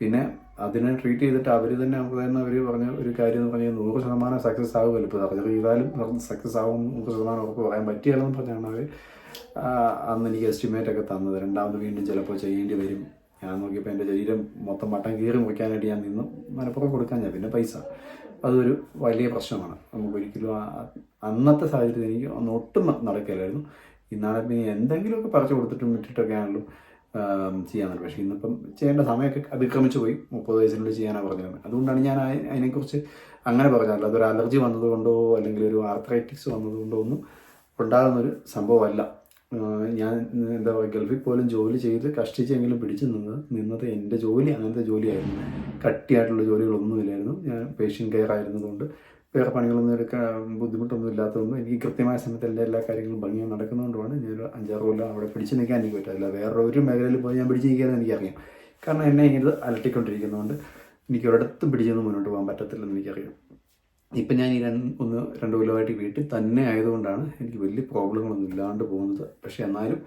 പിന്നെ അതിനെ ട്രീറ്റ് ചെയ്തിട്ട് അവർ തന്നെ നമുക്ക് തന്നെ അവർ പറഞ്ഞ ഒരു കാര്യം എന്ന് പറഞ്ഞാൽ നൂറ് ശതമാനം സക്സസ് ആകുമല്ലോ ഇപ്പോൾ സർജറി ചെയ്താലും സക്സസ് ആകും നൂറ് ശതമാനം ഉറപ്പ് പറയാൻ പറ്റിയാലെന്ന് പറഞ്ഞാണ് അവർ അന്ന് എനിക്ക് എസ്റ്റിമേറ്റ് ഒക്കെ തന്നത്. രണ്ടാമത് വീണ്ടും ചിലപ്പോൾ ചെയ്യേണ്ടി വരും. ഞാൻ നോക്കിയപ്പോൾ എന്റെ ശരീരം മൊത്തം മട്ടം കീറി മുറിക്കാനായിട്ട് ഞാൻ നിന്നും മനപ്പുറം കൊടുക്കാൻ ഞാൻ പിന്നെ പൈസ. അതൊരു വലിയ പ്രശ്നമാണ്. നമുക്ക് ഒരിക്കലും അന്നത്തെ സാഹചര്യത്തിൽ എനിക്ക് ഒന്ന് ഒട്ടും നടക്കില്ലായിരുന്നു. ഇന്നാളെ പിന്നെ എന്തെങ്കിലുമൊക്കെ പറിച്ചു കൊടുത്തിട്ടും വിട്ടിട്ടൊക്കെ ആണല്ലോ ചെയ്യാനുള്ളത് പക്ഷേ ഇന്നിപ്പം ചെയ്യേണ്ട സമയമൊക്കെ അതിക്രമിച്ചു പോയി. മുപ്പത് വയസ്സിനുള്ളിൽ ചെയ്യാനാണ് പറഞ്ഞത് അതുകൊണ്ടാണ് ഞാൻ അതിനെക്കുറിച്ച് അങ്ങനെ പറഞ്ഞത്. അതൊരു അലർജി വന്നതുകൊണ്ടോ അല്ലെങ്കിൽ ഒരു ആർത്രൈറ്റിക്സ് വന്നതുകൊണ്ടോ ഒന്നും ഉണ്ടാകുന്നൊരു സംഭവമല്ല. ഞാൻ എന്താ പറയുക ഗൾഫിൽ പോലും ജോലി ചെയ്ത് കഷ്ടിച്ചെങ്കിലും പിടിച്ചു നിന്നത് നിന്നത് എന്റെ ജോലി അങ്ങനത്തെ ജോലിയായിരുന്നു. കട്ടിയായിട്ടുള്ള ജോലികളൊന്നുമില്ലായിരുന്നു. ഞാൻ പേഷ്യൻ കെയർ ആയിരുന്നതുകൊണ്ട് വേറെ പണികളൊന്നും എടുക്കാൻ ബുദ്ധിമുട്ടൊന്നും ഇല്ലാത്തതുകൊണ്ട് എനിക്ക് കൃത്യമായ സമയത്ത് എല്ലാ എല്ലാ കാര്യങ്ങളും ഭംഗിയായി നടക്കുന്നതുകൊണ്ടാണ് ഞാനൊരു അഞ്ചാറ് കൊല്ലം അവിടെ പിടിച്ചു നിൽക്കാൻ എനിക്ക് പറ്റില്ല വേറെ ഒരു മേഖലയിൽ പോയി ഞാൻ പിടിച്ചു നിൽക്കാമെന്ന് എനിക്കറിയാം. കാരണം എന്നെ ഇത് അലട്ടിക്കൊണ്ടിരിക്കുന്നതുകൊണ്ട് എനിക്ക് ഒരിടത്തും പിടിച്ചൊന്നും മുന്നോട്ട് പോകാൻ പറ്റത്തില്ലെന്ന് എനിക്കറിയാം. ഇപ്പം ഞാൻ ഈ ഒന്ന് രണ്ട് കൊല്ലമായിട്ട് വീട്ടിൽ തന്നെ ആയതുകൊണ്ടാണ് എനിക്ക് വലിയ പ്രോബ്ലങ്ങളൊന്നും ഇല്ലാണ്ട് പോകുന്നത്. പക്ഷേ എന്നാലും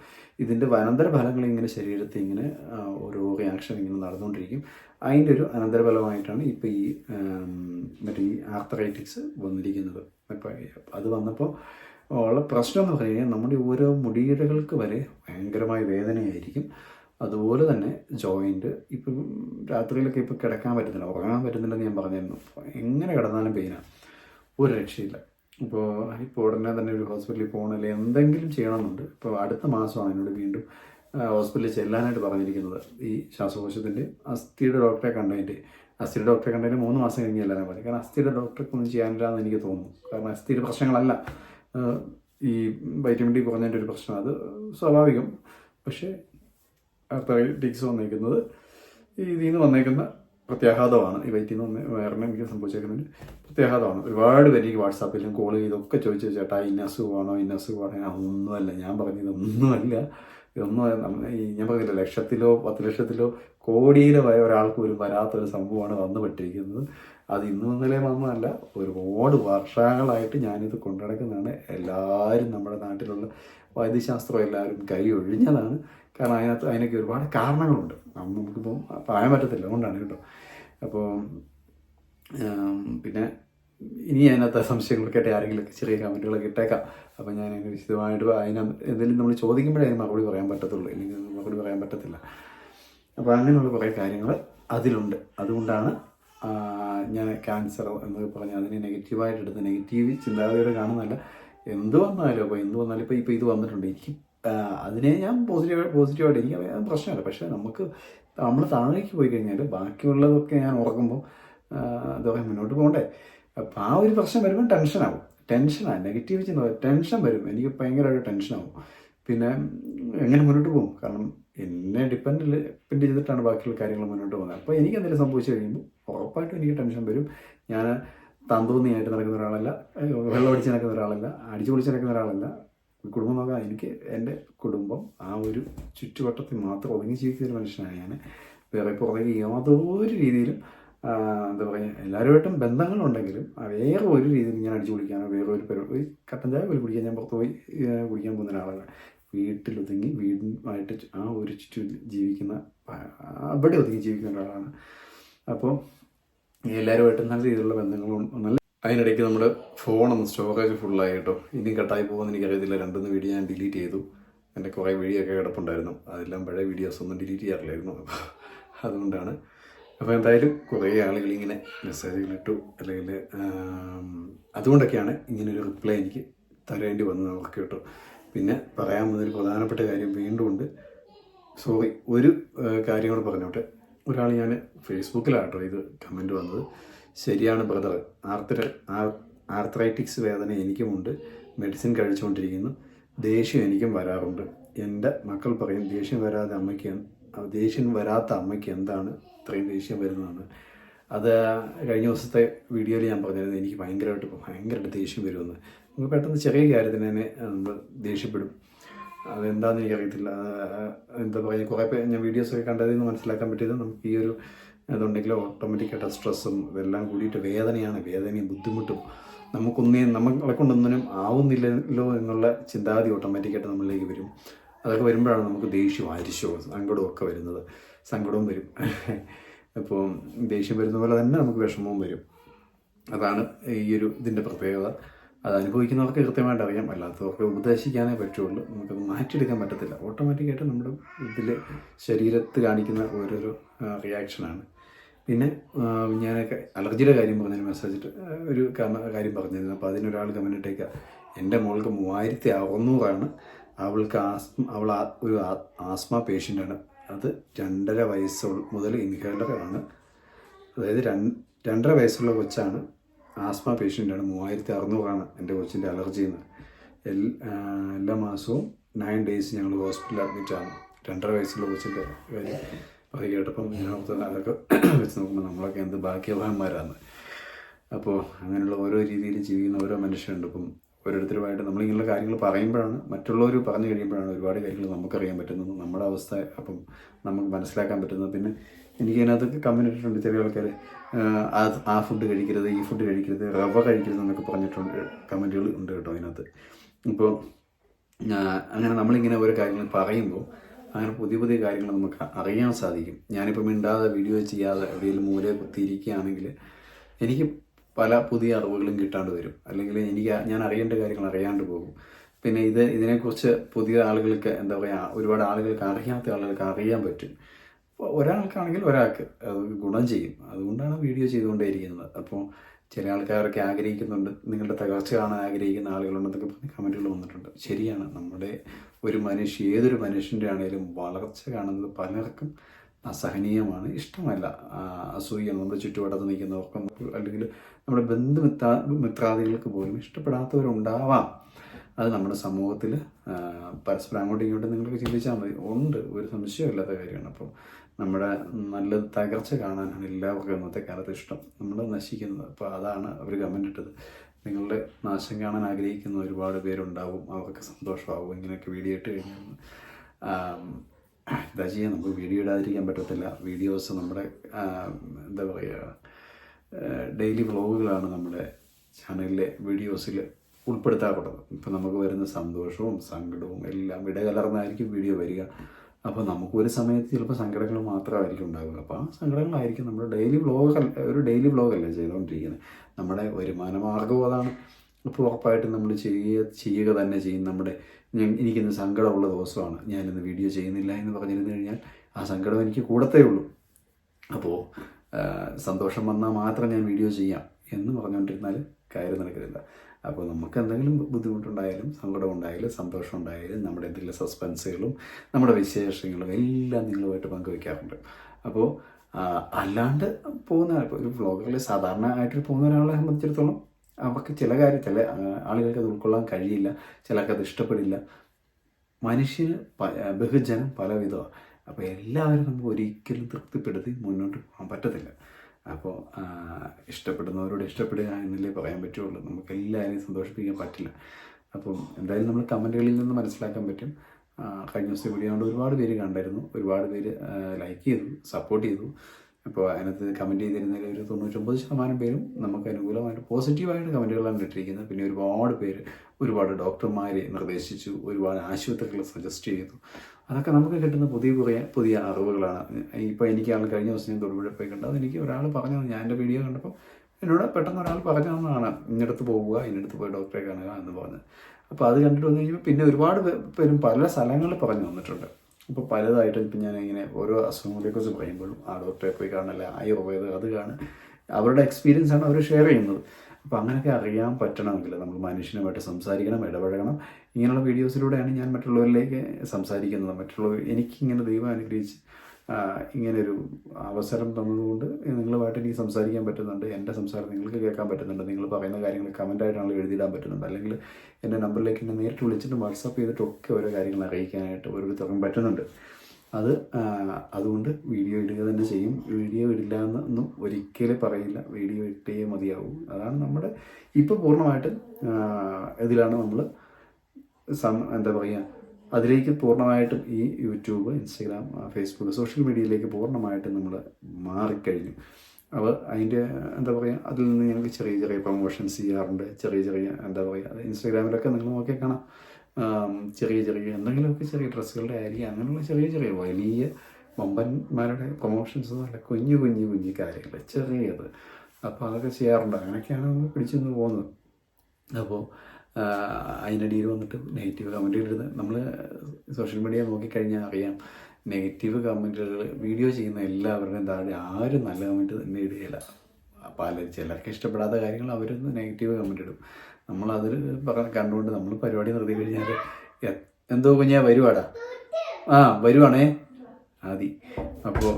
ഇതിന്റെ അനന്തര ഫലങ്ങൾ ഇങ്ങനെ ശരീരത്തിൽ ഇങ്ങനെ ഓരോ റിയാക്ഷൻ ഇങ്ങനെ നടന്നുകൊണ്ടിരിക്കും. അതിന്റെ ഒരു അനന്തരഫലമായിട്ടാണ് ഇപ്പോൾ ഈ മറ്റേ ഈ ആർത്തറൈറ്റിക്സ് വന്നിരിക്കുന്നത്. അപ്പോൾ അത് വന്നപ്പോൾ ഉള്ള പ്രശ്നം എന്ന് പറഞ്ഞു കഴിഞ്ഞാൽ നമ്മുടെ ഓരോ മുടിയിടകൾക്ക് വരെ ഭയങ്കരമായ വേദനയായിരിക്കും. അതുപോലെ തന്നെ ജോയിന്റ് ഇപ്പം രാത്രിയിലൊക്കെ ഇപ്പോൾ കിടക്കാൻ പറ്റുന്നില്ല ഉറങ്ങാൻ പറ്റുന്നില്ലെന്ന് ഞാൻ പറഞ്ഞിരുന്നു. എങ്ങനെ കിടന്നാലും പെയിനാണ് ഒരു രക്ഷയില്ല. ഇപ്പോൾ ഇപ്പോൾ ഉടനെ തന്നെ ഒരു ഹോസ്പിറ്റലിൽ പോകണം അല്ലെങ്കിൽ എന്തെങ്കിലും ചെയ്യണമെന്നുണ്ട്. ഇപ്പോൾ അടുത്ത മാസമാണ് എന്നോട് വീണ്ടും ഹോസ്പിറ്റലിൽ ചെല്ലാനായിട്ട് പറഞ്ഞിരിക്കുന്നത്. ഈ ശ്വാസകോശത്തിന്റെ അസ്ഥിയുടെ ഡോക്ടറെ കണ്ടതിന്റെ അസ്ഥിയുടെ ഡോക്ടറെ കണ്ടതിന് മൂന്ന് മാസം കഴിഞ്ഞ് ചെല്ലാനാണ് പറഞ്ഞു കാരണം അസ്ഥിയുടെ ഡോക്ടർക്ക് ഒന്നും ചെയ്യാനില്ല എന്ന് എനിക്ക് തോന്നുന്നു. കാരണം അസ്ഥിയുടെ പ്രശ്നങ്ങളല്ല. ഈ വൈറ്റമിൻ ഡി കുറഞ്ഞതിന്റെ ഒരു പ്രശ്നം. അത് സ്വാഭാവികം. പക്ഷേ ആർത്തൈറ്റിക്സ് വന്നേക്കുന്നത്. ഈ ഇതിൽ നിന്ന് വന്നേക്കുന്ന പ്രത്യാഘാതമാണ്. ഈ വയറ്റിൽ നിന്ന് വയറിന് എനിക്ക് സംഭവിച്ചേക്കുന്നതിന് പ്രത്യാഘാതമാണ്. ഒരുപാട് പേര് എനിക്ക് വാട്സാപ്പിലും കോൾ ചെയ്തൊക്കെ ചോദിച്ചു ചേട്ടാ ഇന്ന അസുഖമാണോ ഇന്ന അസുഖമാണോ ഒന്നുമല്ല ഞാൻ പറഞ്ഞത് ഒന്നുമല്ല. ഇതൊന്നും ഈ ഞാൻ പറഞ്ഞില്ല ലക്ഷത്തിലോ പത്ത് ലക്ഷത്തിലോ കോടിയിലോ വരെ ഒരാൾക്ക് പോലും വരാത്തൊരു സംഭവമാണ് വന്നു പെട്ടിരിക്കുന്നത്. അത് ഇന്നും ഇന്നലെ വന്നതല്ല. ഒരുപാട് വർഷങ്ങളായിട്ട് ഞാനിത് കൊണ്ടുനടക്കുന്നതാണ് എല്ലാവരും നമ്മുടെ നാട്ടിലുള്ള വൈദ്യശാസ്ത്രം എല്ലാവരും കൈ ഒഴിഞ്ഞതാണ്. കാരണം അതിനകത്ത് അതിനൊക്കെ ഒരുപാട് കാരണങ്ങളുണ്ട്. നമുക്കിപ്പോൾ നമുക്കിപ്പം പറയാൻ പറ്റത്തില്ല. അതുകൊണ്ടാണ് കേട്ടോ. അപ്പോൾ പിന്നെ ഇനി അതിനകത്ത് സംശയങ്ങളൊക്കെ ആയിട്ട് ആരെങ്കിലും ചെറിയ കമന്റുകളൊക്കെ ഇട്ടേക്കാം. അപ്പോൾ ഞാൻ അതിന് വിശദമായിട്ട് അതിന് എന്തെങ്കിലും നമ്മൾ ചോദിക്കുമ്പോഴേ അതിന് മറുപടി പറയാൻ പറ്റത്തുള്ളൂ. ഇല്ലെങ്കിൽ മറുപടി പറയാൻ പറ്റത്തില്ല. അപ്പോൾ അങ്ങനെയുള്ള കുറേ കാര്യങ്ങൾ അതിലുണ്ട്. അതുകൊണ്ടാണ് ഞാൻ ക്യാൻസർ എന്നൊക്കെ പറഞ്ഞ് അതിനെ നെഗറ്റീവായിട്ട് എടുത്ത് നെഗറ്റീവ് ചിന്താഗതിയോടെ കാണുന്നതല്ല. എന്ത് വന്നാലും അപ്പോൾ എന്ത് വന്നാലും ഇപ്പോൾ ഇപ്പോൾ ഇത് വന്നിട്ടുണ്ട്. എനിക്ക് അതിനെ ഞാൻ പോസിറ്റീവ് പോസിറ്റീവായിട്ട് എനിക്ക് പ്രശ്നമില്ല. പക്ഷേ നമുക്ക് നമ്മൾ താഴേക്ക് പോയി കഴിഞ്ഞാൽ ബാക്കിയുള്ളതൊക്കെ ഞാൻ ഓർക്കുമ്പോൾ അതൊക്കെ മുന്നോട്ട് പോകണ്ടേ? അപ്പം ആ ഒരു പ്രശ്നം വരുമ്പോൾ ടെൻഷനാവും ടെൻഷനാണ് നെഗറ്റീവ് ചിന്ത ടെൻഷൻ വരും. എനിക്ക് ഭയങ്കരമായിട്ട് ടെൻഷനാവും പിന്നെ എങ്ങനെ മുന്നോട്ട് പോകും? കാരണം എന്നെ ഡിപ്പെൻഡ് ഡിപ്പെൻഡ് ചെയ്തിട്ടാണ് ബാക്കിയുള്ള കാര്യങ്ങൾ മുന്നോട്ട് പോകുന്നത്. അപ്പോൾ എനിക്ക് എന്തെങ്കിലും സംഭവിച്ചു കഴിയുമ്പോൾ ഉറപ്പായിട്ടും എനിക്ക് ടെൻഷൻ വരും. ഞാൻ തന്തോന്നിയായിട്ട് നടക്കുന്ന ഒരാളല്ല. വെള്ളം അടിച്ച് നടക്കുന്ന ഒരാളല്ല. അടിച്ചു പൊളിച്ച് നടക്കുന്ന ഒരാളല്ല. കുടുംബം നോക്കാൻ എനിക്ക് എന്റെ കുടുംബം ആ ഒരു ചുറ്റുവട്ടത്തിൽ മാത്രം ഒതുങ്ങി ജീവിക്കുന്ന ഒരു മനുഷ്യനാണ് ഞാൻ. വേറെ പുറത്തേക്ക് യാതൊരു രീതിയിലും എന്താ പറയുക എല്ലാവരുമായിട്ടും ബന്ധങ്ങളുണ്ടെങ്കിലും വേറെ ഒരു രീതിയിൽ ഞാൻ അടിച്ചു കുടിക്കാനോ വേറെ ഒരു പരിപാടി കട്ടൻ ചായ പോലും കുടിക്കാൻ ഞാൻ പുറത്ത് പോയി കുടിക്കാൻ പോകുന്ന ഒരാളല്ല. വീട്ടിലൊതുങ്ങി വീടുമായിട്ട് ചു- ആ ഒരു ചുറ്റു ജീവിക്കുന്ന അവിടെ ഒതുങ്ങി ജീവിക്കുന്ന ഒരാളാണ്. അപ്പോൾ എല്ലാവരുമായിട്ടും നല്ല രീതിയിലുള്ള ബന്ധങ്ങളും നല്ല അതിനിടയ്ക്ക് നമ്മുടെ ഫോണൊന്ന് സ്റ്റോറേജ് ഫുള്ളായി കേട്ടോ ഇനി കട്ടായി പോകുമെന്ന് എനിക്കറിയത്തില്ല. രണ്ടൊന്ന് വീഡിയോ ഞാൻ ഡിലീറ്റ് ചെയ്തു. എന്റെ കുറേ വീഡിയോ ഒക്കെ കിടപ്പുണ്ടായിരുന്നു. അതെല്ലാം പഴയ വീഡിയോസ് ഒന്നും ഡിലീറ്റ് ചെയ്യാറില്ലായിരുന്നു. അപ്പോൾ അതുകൊണ്ടാണ്. അപ്പോൾ എന്തായാലും കുറേ ആളുകൾ ഇങ്ങനെ മെസ്സേജുകളിട്ടു അല്ലെങ്കിൽ അതുകൊണ്ടൊക്കെയാണ് ഇങ്ങനൊരു റിപ്ലൈ എനിക്ക് തരേണ്ടി വന്നത് അവർക്ക് കേട്ടോ. പിന്നെ പറയാൻ വന്നൊരു പ്രധാനപ്പെട്ട കാര്യം വീണ്ടും ഉണ്ട്. സോറി ഒരു കാര്യം കൂടെ പറഞ്ഞോട്ടെ. ഒരാൾ ഞാൻ ഫേസ്ബുക്കിലാട്ടോ ഇത് കമന്റ് വന്നത്. ശരിയാണ് ബ്രദർ ആർത്ര ആർത്രൈറ്റിക്സ് വേദന എനിക്കുമുണ്ട് മെഡിസിൻ കഴിച്ചുകൊണ്ടിരിക്കുന്നു. ദേഷ്യം എനിക്കും വരാറുണ്ട്. എന്റെ മക്കൾ പറയും ദേഷ്യം വരാതെ അമ്മയ്ക്ക് ദേഷ്യം വരാത്ത അമ്മയ്ക്ക് എന്താണ് ഇത്രയും ദേഷ്യം വരുന്നതാണ് അത് കഴിഞ്ഞ ദിവസത്തെ വീഡിയോയിൽ ഞാൻ പറഞ്ഞിരുന്നു. എനിക്ക് ഭയങ്കരമായിട്ട് ഭയങ്കരമായിട്ട് ദേഷ്യം വരുമെന്ന്. നമുക്ക് പെട്ടെന്ന് ചെറിയ കാര്യത്തിന് തന്നെ നമ്മൾ ദേഷ്യപ്പെടും. അതെന്താണെന്ന് എനിക്കറിയത്തില്ല. എന്താ പറയുക കുറേ ഞാൻ വീഡിയോസൊക്കെ കണ്ടതിൽ നിന്ന് മനസ്സിലാക്കാൻ പറ്റിയത് നമുക്ക് ഈ ഒരു അതുണ്ടെങ്കിൽ ഓട്ടോമാറ്റിക്കായിട്ട് സ്ട്രെസ്സും ഇതെല്ലാം കൂടിയിട്ട് വേദനയാണ്. വേദനയും ബുദ്ധിമുട്ടും നമുക്കൊന്നേ നമ്മളെ കൊണ്ടൊന്നിനും ആവുന്നില്ലല്ലോ എന്നുള്ള ചിന്താഗതി ഓട്ടോമാറ്റിക്കായിട്ട് നമ്മളിലേക്ക് വരും. അതൊക്കെ വരുമ്പോഴാണ് നമുക്ക് ദേഷ്യവും അരിശവും സങ്കടവും ഒക്കെ വരുന്നത്. സങ്കടവും വരും. അപ്പോൾ ദേഷ്യം വരുന്ന പോലെ തന്നെ നമുക്ക് വിഷമവും വരും. അതാണ് ഈ ഒരു ഇതിന്റെ പ്രത്യേകത. അത് അനുഭവിക്കുന്നവർക്ക് കൃത്യമായിട്ട് അറിയാം. അല്ലാത്തവർക്ക് ഉപദേശിക്കാനേ പറ്റുള്ളൂ. നമുക്കത് മാറ്റിയെടുക്കാൻ പറ്റത്തില്ല. ഓട്ടോമാറ്റിക്കായിട്ട് നമ്മുടെ ഇതിൽ ശരീരത്ത് കാണിക്കുന്ന ഓരോരോ റിയാക്ഷനാണ് പിന്നെ ഞാൻ അലർജിയുടെ കാര്യം പറഞ്ഞതിന് മെസ്സേജ് ഒരു കാര്യം പറഞ്ഞിരുന്നു. അപ്പോൾ അതിനൊരാൾ കമന്റ് ഇട്ടേക്കുക എന്റെ മോൾക്ക് മൂവായിരത്തി അറുന്നൂറാണ്. അവൾക്ക് ആസ്മ അവൾ ഒരു ആസ്മ പേഷ്യന്റാണ് അത് രണ്ടര വയസ്സ് മുതൽ ഇൻഹേലറാണ്. അതായത് രണ്ട് രണ്ടര വയസ്സുള്ള കൊച്ചാണ്. ആസ്മ പേഷ്യന്റാണ് മൂവായിരത്തി അറുന്നൂറാണ് എന്റെ കൊച്ചിന്റെ അലർജി എന്ന്. എല്ലാ മാസവും നയൻ ഡേയ്സ് ഞങ്ങൾ ഹോസ്പിറ്റലിൽ അഡ്മിറ്റാണ് രണ്ടര വയസ്സുള്ള കൊച്ചിന്റെ കാര്യം. അത് കേട്ടപ്പം ഞാൻ ഓർത്ത് അതൊക്കെ വെച്ച് നോക്കുമ്പോൾ നമ്മളൊക്കെ എന്ത് ഭാഗ്യവാന്മാരാണ് അപ്പോൾ അങ്ങനെയുള്ള ഓരോ രീതിയിൽ ജീവിക്കുന്ന ഓരോ മനുഷ്യരുണ്ട്. ഇപ്പം ഓരോരുത്തരുമായിട്ട് നമ്മളിങ്ങനെയുള്ള കാര്യങ്ങൾ പറയുമ്പോഴാണ് മറ്റുള്ളവർ പറഞ്ഞു കഴിയുമ്പോഴാണ് ഒരുപാട് കാര്യങ്ങൾ നമുക്കറിയാൻ പറ്റുന്നത്. നമ്മുടെ അവസ്ഥ അപ്പം നമുക്ക് മനസ്സിലാക്കാൻ പറ്റുന്നത്. പിന്നെ എനിക്ക് അതിനകത്ത് കമന്റ് ഇട്ടിട്ടുണ്ട് ചെറിയ ആൾക്കാർ ആ ഫുഡ് കഴിക്കരുത് ഈ ഫുഡ് കഴിക്കരുത് റവ കഴിക്കരുത് എന്നൊക്കെ പറഞ്ഞിട്ടുണ്ട് കമന്റുകൾ ഉണ്ട് കേട്ടോ അതിനകത്ത്. ഇപ്പോൾ അങ്ങനെ നമ്മളിങ്ങനെ ഓരോ കാര്യങ്ങൾ പറയുമ്പോൾ അങ്ങനെ പുതിയ പുതിയ കാര്യങ്ങൾ നമുക്ക് അറിയാൻ സാധിക്കും. ഞാനിപ്പോൾ മിണ്ടാതെ വീഡിയോ ചെയ്യാതെ എവിടെയെങ്കിലും മൂല കുത്തിയിരിക്കുകയാണെങ്കിൽ എനിക്ക് പല പുതിയ അറിവുകളും കിട്ടാണ്ട് വരും. അല്ലെങ്കിൽ എനിക്ക് ഞാൻ അറിയേണ്ട കാര്യങ്ങൾ അറിയാണ്ട് പോകും. പിന്നെ ഇത് ഇതിനെക്കുറിച്ച് പുതിയ ആളുകൾക്ക് എന്താ പറയുക ഒരുപാട് ആളുകൾക്ക് അറിയാത്ത ആളുകൾക്ക് അറിയാൻ പറ്റും. ഒരാൾക്കാണെങ്കിൽ ഒരാൾക്ക് അത് ഗുണം ചെയ്യും. അതുകൊണ്ടാണ് വീഡിയോ ചെയ്തുകൊണ്ടേയിരിക്കുന്നത്. അപ്പോൾ ചില ആൾക്കാരൊക്കെ ആഗ്രഹിക്കുന്നുണ്ട്. നിങ്ങളുടെ തകർച്ച കാണാൻ ആഗ്രഹിക്കുന്ന ആളുകളുണ്ടെന്നൊക്കെ പറഞ്ഞ് കമന്റുകൾ വന്നിട്ടുണ്ട്. ശരിയാണ് നമ്മുടെ ഒരു മനുഷ്യ ഏതൊരു മനുഷ്യന്റെ ആണെങ്കിലും വളർച്ച കാണുന്നത് പലർക്കും അസഹനീയമാണ്. ഇഷ്ടമല്ല അസൂയ നമ്മുടെ ചുറ്റുവട്ടത്ത് നിൽക്കുന്നവർക്കും അല്ലെങ്കിൽ നമ്മുടെ ബന്ധുമിത്ര മിത്രാദികൾക്ക് പോലും ഇഷ്ടപ്പെടാത്തവരുണ്ടാവാം. അത് നമ്മുടെ സമൂഹത്തിൽ പരസ്പരം അങ്ങോട്ടും ഇങ്ങോട്ടും നിങ്ങൾക്ക് ചിന്തിച്ചാൽ മതി. ഉണ്ട് ഒരു സംശയമില്ലാത്ത കാര്യമാണ്. അപ്പോൾ നമ്മുടെ നല്ല തകർച്ച കാണാനാണ് എല്ലാവർക്കും ഇന്നത്തെ കാലത്ത് ഇഷ്ടം. നമ്മൾ നശിക്കുന്നത്. അപ്പോൾ അതാണ് അവർ കമന്റ് ഇട്ടത്. നിങ്ങളുടെ നാശം കാണാൻ ആഗ്രഹിക്കുന്ന ഒരുപാട് പേരുണ്ടാവും. അവർക്ക് സന്തോഷമാവും. ഇങ്ങനെയൊക്കെ വീഡിയോ ഇട്ട് കഴിഞ്ഞാൽ. എന്താ ചെയ്യുക നമുക്ക് വീഡിയോ ഇടാതിരിക്കാൻ പറ്റത്തില്ല. വീഡിയോസ് നമ്മുടെ എന്താ പറയുക ഡെയിലി വ്ളോഗുകളാണ് നമ്മുടെ ചാനലിലെ വീഡിയോസിൽ ഉൾപ്പെടുത്താറുള്ളത്. ഇപ്പം നമുക്ക് വരുന്ന സന്തോഷവും സങ്കടവും എല്ലാം ഇടകലർന്നായിരിക്കും വീഡിയോ വരിക. അപ്പോൾ നമുക്ക് ഒരു സമയത്ത് ചിലപ്പോൾ സങ്കടങ്ങൾ മാത്രമായിരിക്കും ഉണ്ടാവുക. അപ്പോൾ ആ സങ്കടങ്ങളായിരിക്കും നമ്മൾ ഡെയിലി വ്ളോഗ് ഒരു ഡെയിലി വ്ളോഗല്ലേ ചെയ്തുകൊണ്ടിരിക്കുന്നത്. നമ്മുടെ വരുമാന മാർഗവും അതാണ്. അപ്പോൾ ഉറപ്പായിട്ടും നമ്മൾ ചെയ്യുക ചെയ്യുക തന്നെ ചെയ്യും. നമ്മുടെ ഞാൻ- എനിക്കിന്ന് സങ്കടമുള്ള ദിവസമാണ്. ഞാനിന്ന് വീഡിയോ ചെയ്യുന്നില്ല എന്ന് പറഞ്ഞിരുന്നു കഴിഞ്ഞാൽ ആ സങ്കടം എനിക്ക് കൂടത്തേ ഉള്ളൂ. അപ്പോൾ സന്തോഷം വന്നാൽ മാത്രം ഞാൻ വീഡിയോ ചെയ്യാം എന്ന് പറഞ്ഞുകൊണ്ടിരുന്നാൽ കാര്യം നടക്കുന്നില്ല. അപ്പോൾ നമുക്ക് എന്തെങ്കിലും ബുദ്ധിമുട്ടുണ്ടായാലും സങ്കടം ഉണ്ടായാലും സന്തോഷം ഉണ്ടായാലും നമ്മുടെ എന്തെങ്കിലും സസ്പെൻസുകളും നമ്മുടെ വിശേഷങ്ങളും എല്ലാം നിങ്ങളുമായിട്ട് പങ്കുവയ്ക്കാറുണ്ട് അപ്പോൾ അല്ലാണ്ട് പോകുന്ന ഇപ്പോൾ ഒരു വ്ളോഗറിൽ സാധാരണ ആയിട്ട് പോകുന്ന ഒരാളെ സംബന്ധിച്ചിടത്തോളം അവർക്ക് ചില കാര്യം ചില ആളുകൾക്ക് അത് ഉൾക്കൊള്ളാൻ കഴിയില്ല ചിലർക്ക് അത് ഇഷ്ടപ്പെടില്ല. മനുഷ്യന് ബഹുജനം പലവിധമാണ് അപ്പോൾ എല്ലാവരും നമുക്ക് ഒരിക്കലും തൃപ്തിപ്പെടുത്തി മുന്നോട്ട് പോകാൻ പറ്റത്തില്ല. അപ്പോൾ ഇഷ്ടപ്പെടുന്നവരോട് ഇഷ്ടപ്പെടുക എന്നല്ലേ പറയാൻ പറ്റുള്ളൂ. നമുക്ക് എല്ലാവരെയും സന്തോഷിപ്പിക്കാൻ പറ്റില്ല. അപ്പം എന്തായാലും നമ്മൾ കമന്റുകളിൽ നിന്ന് മനസ്സിലാക്കാൻ പറ്റും. കഴിഞ്ഞ ദിവസത്തെ വീഡിയോ കൊണ്ട് ഒരുപാട് പേര് കണ്ടായിരുന്നു. ഒരുപാട് പേര് ലൈക്ക് ചെയ്തു സപ്പോർട്ട് ചെയ്തു. അപ്പോൾ അതിനകത്ത് കമന്റ് ചെയ്തിരുന്നതിൽ ഒരു തൊണ്ണൂറ്റൊമ്പത് ശതമാനം പേരും നമുക്ക് അനുകൂലമായിട്ട് പോസിറ്റീവായിട്ട് കമന്റുകളാണ് ഇട്ടിരിക്കുന്നത്. പിന്നെ ഒരുപാട് പേര് ഒരുപാട് ഡോക്ടർമാരെ നിർദ്ദേശിച്ചു. ഒരുപാട് ആശുപത്രികൾ സജസ്റ്റ് ചെയ്തു. അതൊക്കെ നമുക്ക് കിട്ടുന്ന പുതിയ പുതിയ പുതിയ അറിവുകളാണ്. ഇപ്പോൾ ആൾ കഴിഞ്ഞ ദിവസം ഞാൻ തൊടുപുഴ പോയി കണ്ടത് എനിക്ക് ഒരാൾ പറഞ്ഞു ഞാൻ എന്റെ വീഡിയോ കണ്ടപ്പോൾ എന്നോട് പെട്ടെന്ന് ഒരാൾ പറഞ്ഞു തന്നതാണ് ഇന്നടത്ത് പോവുക ഇന്നടത്ത് പോയി ഡോക്ടറെ കാണുക എന്ന് പറഞ്ഞ്. അപ്പോൾ അത് കണ്ടിട്ട് വന്നു കഴിഞ്ഞപ്പോൾ പിന്നെ ഒരുപാട് പേരും പല സ്ഥലങ്ങളിൽ പറഞ്ഞു തന്നിട്ടുണ്ട്. ഇപ്പോൾ പലതായിട്ട് ഇപ്പം ഞാൻ ഇങ്ങനെ ഓരോ അസുഖങ്ങളെക്കുറിച്ച് പറയുമ്പോഴും ആ ഡോക്ടറെ പോയി കാണല്ല ആയുർവേദം അത് കാണും. അവരുടെ എക്സ്പീരിയൻസ് ആണ് അവർ ഷെയർ ചെയ്യുന്നത്. അപ്പോൾ അങ്ങനെയൊക്കെ അറിയാൻ പറ്റണമെങ്കിൽ നമ്മൾ മനുഷ്യനുമായിട്ട് സംസാരിക്കണം ഇടപഴകണം. ഇങ്ങനെയുള്ള വീഡിയോസിലൂടെയാണ് ഞാൻ മറ്റുള്ളവരിലേക്ക് സംസാരിക്കുന്നത്. മറ്റുള്ളവർ എനിക്കിങ്ങനെ ദൈവം അനുഗ്രഹിച്ച് ഇങ്ങനൊരു അവസരം തന്നതുകൊണ്ട് നിങ്ങളുമായിട്ട് എനിക്ക് സംസാരിക്കാൻ പറ്റുന്നുണ്ട്. എന്റെ സംസാരം നിങ്ങൾക്ക് കേൾക്കാൻ പറ്റുന്നുണ്ട്. നിങ്ങൾ പറയുന്ന കാര്യങ്ങൾ കമന്റായിട്ടാണല്ലോ എഴുതിയിടാൻ പറ്റുന്നുണ്ട്. അല്ലെങ്കിൽ എന്റെ നമ്പറിലേക്ക് എന്നെ നേരിട്ട് വിളിച്ചിട്ട് വാട്സാപ്പ് ചെയ്തിട്ടൊക്കെ ഓരോ കാര്യങ്ങൾ അറിയിക്കാനായിട്ട് ഓരോരുത്തർക്കും പറ്റുന്നുണ്ട്. അത് അതുകൊണ്ട് വീഡിയോ ഇടുക തന്നെ ചെയ്യും. വീഡിയോ ഇടില്ല എന്നൊന്നും ഒരിക്കലും പറയില്ല. വീഡിയോ ഇട്ടേ മതിയാവും. അതാണ് നമ്മുടെ ഇപ്പോൾ പൂർണമായിട്ട് ഇതിലാണ് നമ്മൾ സം എന്താ പറയുക അതിലേക്ക് പൂർണമായിട്ടും ഈ യൂട്യൂബ് ഇൻസ്റ്റഗ്രാം ഫേസ്ബുക്ക് സോഷ്യൽ മീഡിയയിലേക്ക് പൂർണമായിട്ടും നമ്മൾ മാറിക്കഴിഞ്ഞു. അപ്പോൾ അതിന്റെ എന്താ പറയുക അതിൽ നിന്ന് ഞങ്ങൾക്ക് ചെറിയ ചെറിയ പ്രൊമോഷൻസ് ചെയ്യാറുണ്ട്. ചെറിയ ചെറിയ എന്താ പറയുക ഇൻസ്റ്റഗ്രാമിലൊക്കെ നിങ്ങൾ നോക്കിയാൽ കാണാം. ചെറിയ ചെറിയ എന്തെങ്കിലുമൊക്കെ ചെറിയ ഡ്രസ്സുകളുടെ ആയിരിക്കും അങ്ങനെയുള്ള ചെറിയ ചെറിയ വലിയ വമ്പന്മാരുടെ പ്രൊമോഷൻസ് നല്ല കുഞ്ഞു കുഞ്ഞു കുഞ്ഞു കാര്യങ്ങൾ ചെറിയത്. അപ്പോൾ അതൊക്കെ ചെയ്യാറുണ്ട്. അങ്ങനെയൊക്കെയാണ് നമ്മൾ പിടിച്ചു നിന്ന് പോകുന്നത്. അപ്പോൾ അതിനിടയിൽ വന്നിട്ട് നെഗറ്റീവ് കമന്റ് ഇടുന്നത്. നമ്മൾ സോഷ്യൽ മീഡിയ നോക്കിക്കഴിഞ്ഞാൽ അറിയാം നെഗറ്റീവ് കമന്റുകൾ വീഡിയോ ചെയ്യുന്ന എല്ലാവരുടെയും താഴെ ആരും നല്ല കമന്റ് തന്നെ ഇടുകയില്ല. പല ചിലർക്ക് ഇഷ്ടപ്പെടാത്ത കാര്യങ്ങൾ അവരൊന്ന് നെഗറ്റീവ് കമന്റ് ഇടും. നമ്മളതിൽ കണ്ടുകൊണ്ട് നമ്മൾ പരിപാടി നിർത്തി കഴിഞ്ഞാൽ എന്തോ കുഞ്ഞാ വരുവാടാ. ആ വരുവാണേ. ആദി. അപ്പോൾ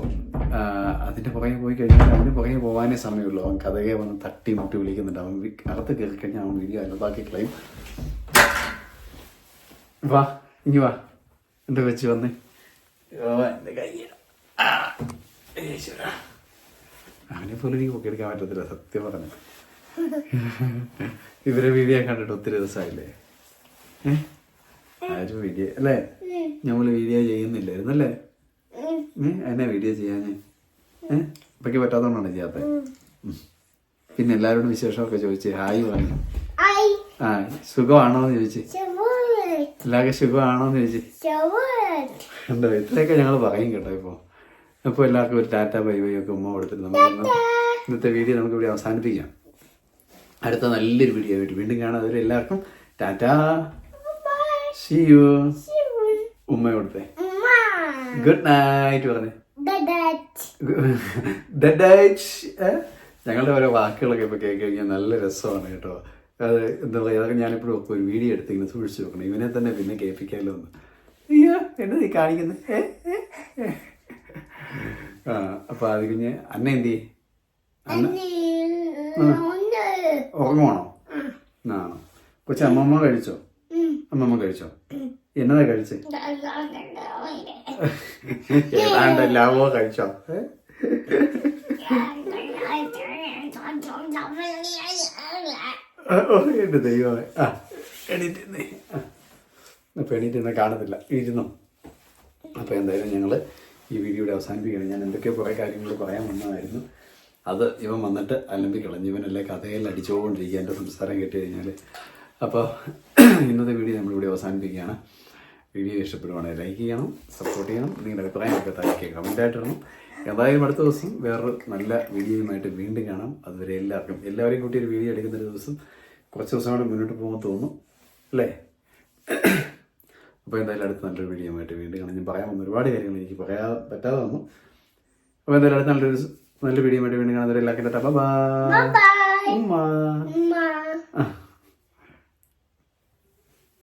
അതിന്റെ പുറകെ പോയി കഴിഞ്ഞാൽ അവന് പുറകെ പോകാനേ സമയമുള്ളൂ. അവൻ കഥകെ വന്ന് തട്ടി മുട്ടി വിളിക്കുന്നുണ്ട്. അവൻ അകത്ത് കയറി കഴിഞ്ഞാൽ അവൻ വീഡിയോ അതിനകത്താക്കി കളയും വാ ഇനി വാ. എന്റെ വെച്ച് വന്നേ? എന്റെ അവനെ പോലും എനിക്ക് പൊക്കിയെടുക്കാൻ പറ്റത്തില്ല സത്യം പറഞ്ഞു. ഇവരെ വീഡിയോ കണ്ടിട്ട് ഒത്തിരി ദിവസമായില്ലേ? ഏ? ആരും വീഡിയോ അല്ലേ? നമ്മൾ വീഡിയോ ചെയ്യുന്നില്ലായിരുന്നു അല്ലേ ഏ എന്നെ വീഡിയോ ചെയ്യാൻ ഏഹ് ഇപ്പൊക്ക് പറ്റാത്തതുകൊണ്ടാണ് ചെയ്യാത്തത് പിന്നെ എല്ലാവരോടും വിശേഷമൊക്കെ ചോദിച്ച് ഹായ് പറഞ്ഞു. ആ സുഖമാണോ എന്ന് ചോദിച്ചു എല്ലാവർക്കും സുഖമാണോന്ന് ചോദിച്ചു. ഉണ്ടോ ഇത്രയൊക്കെ ഞങ്ങൾ പറയും കേട്ടോ ഇപ്പോൾ അപ്പോൾ എല്ലാവർക്കും ഒരു ടാറ്റ ബൈ ബൈ ഒക്കെ ഉമ്മ കൊടുത്തിട്ട് നമുക്ക് ഇന്നത്തെ വീഡിയോ നമുക്ക് ഇവിടെ അവസാനിപ്പിക്കാം. അടുത്ത നല്ലൊരു വീഡിയോ ആയിട്ട് വീണ്ടും കാണാം. അതുവരെ എല്ലാവർക്കും ടാറ്റ. സി യു ഉമ്മ കൊടുത്തേ ഗുഡ് നൈറ്റ് പറഞ്ഞു. ഞങ്ങളുടെ ഓരോ വാക്കുകളൊക്കെ ഇപ്പോൾ കേൾക്കി കഴിഞ്ഞാൽ നല്ല രസമാണ് കേട്ടോ. അത് എന്താ പറയുക അതൊക്കെ ഞാനിപ്പോഴും ഒക്കെ ഒരു വീഡിയോ എടുത്ത് ഇങ്ങനെ സൂക്ഷിച്ചു നോക്കണം ഇവനെ തന്നെ പിന്നെ കേൾപ്പിക്കാമല്ലോ എന്ന്. അയ്യോ എന്താ നീ കാണിക്കുന്നത്. ആ അപ്പോൾ അത് കഴിഞ്ഞ് അന്ന എന്തി ഒന്ന്. ഉറങ്ങുവാണോ? ആ കൊച്ചു അമ്മമ്മ കഴിച്ചോ? അമ്മമ്മ കഴിച്ചോ? എന്നതാ കഴിച്ച്? ഏതാണ്ട് എല്ലാവോ കഴിച്ചോ? എന്റെ ദൈവമേ. ആ. എണീറ്റ് അപ്പോൾ എണീറ്റ് കാണത്തില്ല. ഇരുന്നു. അപ്പോൾ എന്തായാലും ഞങ്ങൾ ഈ വീഡിയോയുടെ അവസാനിപ്പിക്കുകയാണ്. ഞാൻ എന്തൊക്കെ കുറേ കാര്യങ്ങൾ പറയാൻ വന്നതായിരുന്നു. അത് ഇവൻ വന്നിട്ട് അലമ്പി കളഞ്ഞു. ഇവനല്ലേ കഥയിൽ അടിച്ചുകൊണ്ടിരിക്കുക എന്റെ സംസാരം കേട്ട് കഴിഞ്ഞാൽ അപ്പോൾ ഇന്നത്തെ വീഡിയോ നമ്മളിവിടെ അവസാനിപ്പിക്കുകയാണ്. വീഡിയോ ഇഷ്ടപ്പെടുവാണെങ്കിൽ ലൈക്ക് ചെയ്യണം സപ്പോർട്ട് ചെയ്യണം നിങ്ങളുടെ അഭിപ്രായമൊക്കെ താഴേക്ക് കമന്റായിട്ട് ഇടണം. എന്തായാലും അടുത്ത ദിവസം വേറൊരു നല്ല വീഡിയോയുമായിട്ട് വീണ്ടും കാണാം. അതുവരെ എല്ലാവർക്കും എല്ലാവരെയും കൂട്ടി ഒരു വീഡിയോ എടുക്കുന്ന ഒരു ദിവസം കുറച്ച് ദിവസം കൂടെ മുന്നോട്ട് പോകാൻ തോന്നും അല്ലേ? അപ്പോൾ എന്തായാലും അടുത്ത നല്ലൊരു വീഡിയോയുമായിട്ട് വീണ്ടും കാണാം. ഞാൻ പറയാൻ വന്ന ഒരുപാട് കാര്യങ്ങൾ എനിക്ക് പറയാൻ പറ്റാതെ വന്നു. അപ്പോൾ എന്തായാലും അടുത്ത നല്ലൊരു നല്ല ആയിട്ട് വീണ്ടും കാണുന്നവരെ എല്ലാവർക്കും ബൈ. ബൈ ഉമ്മ.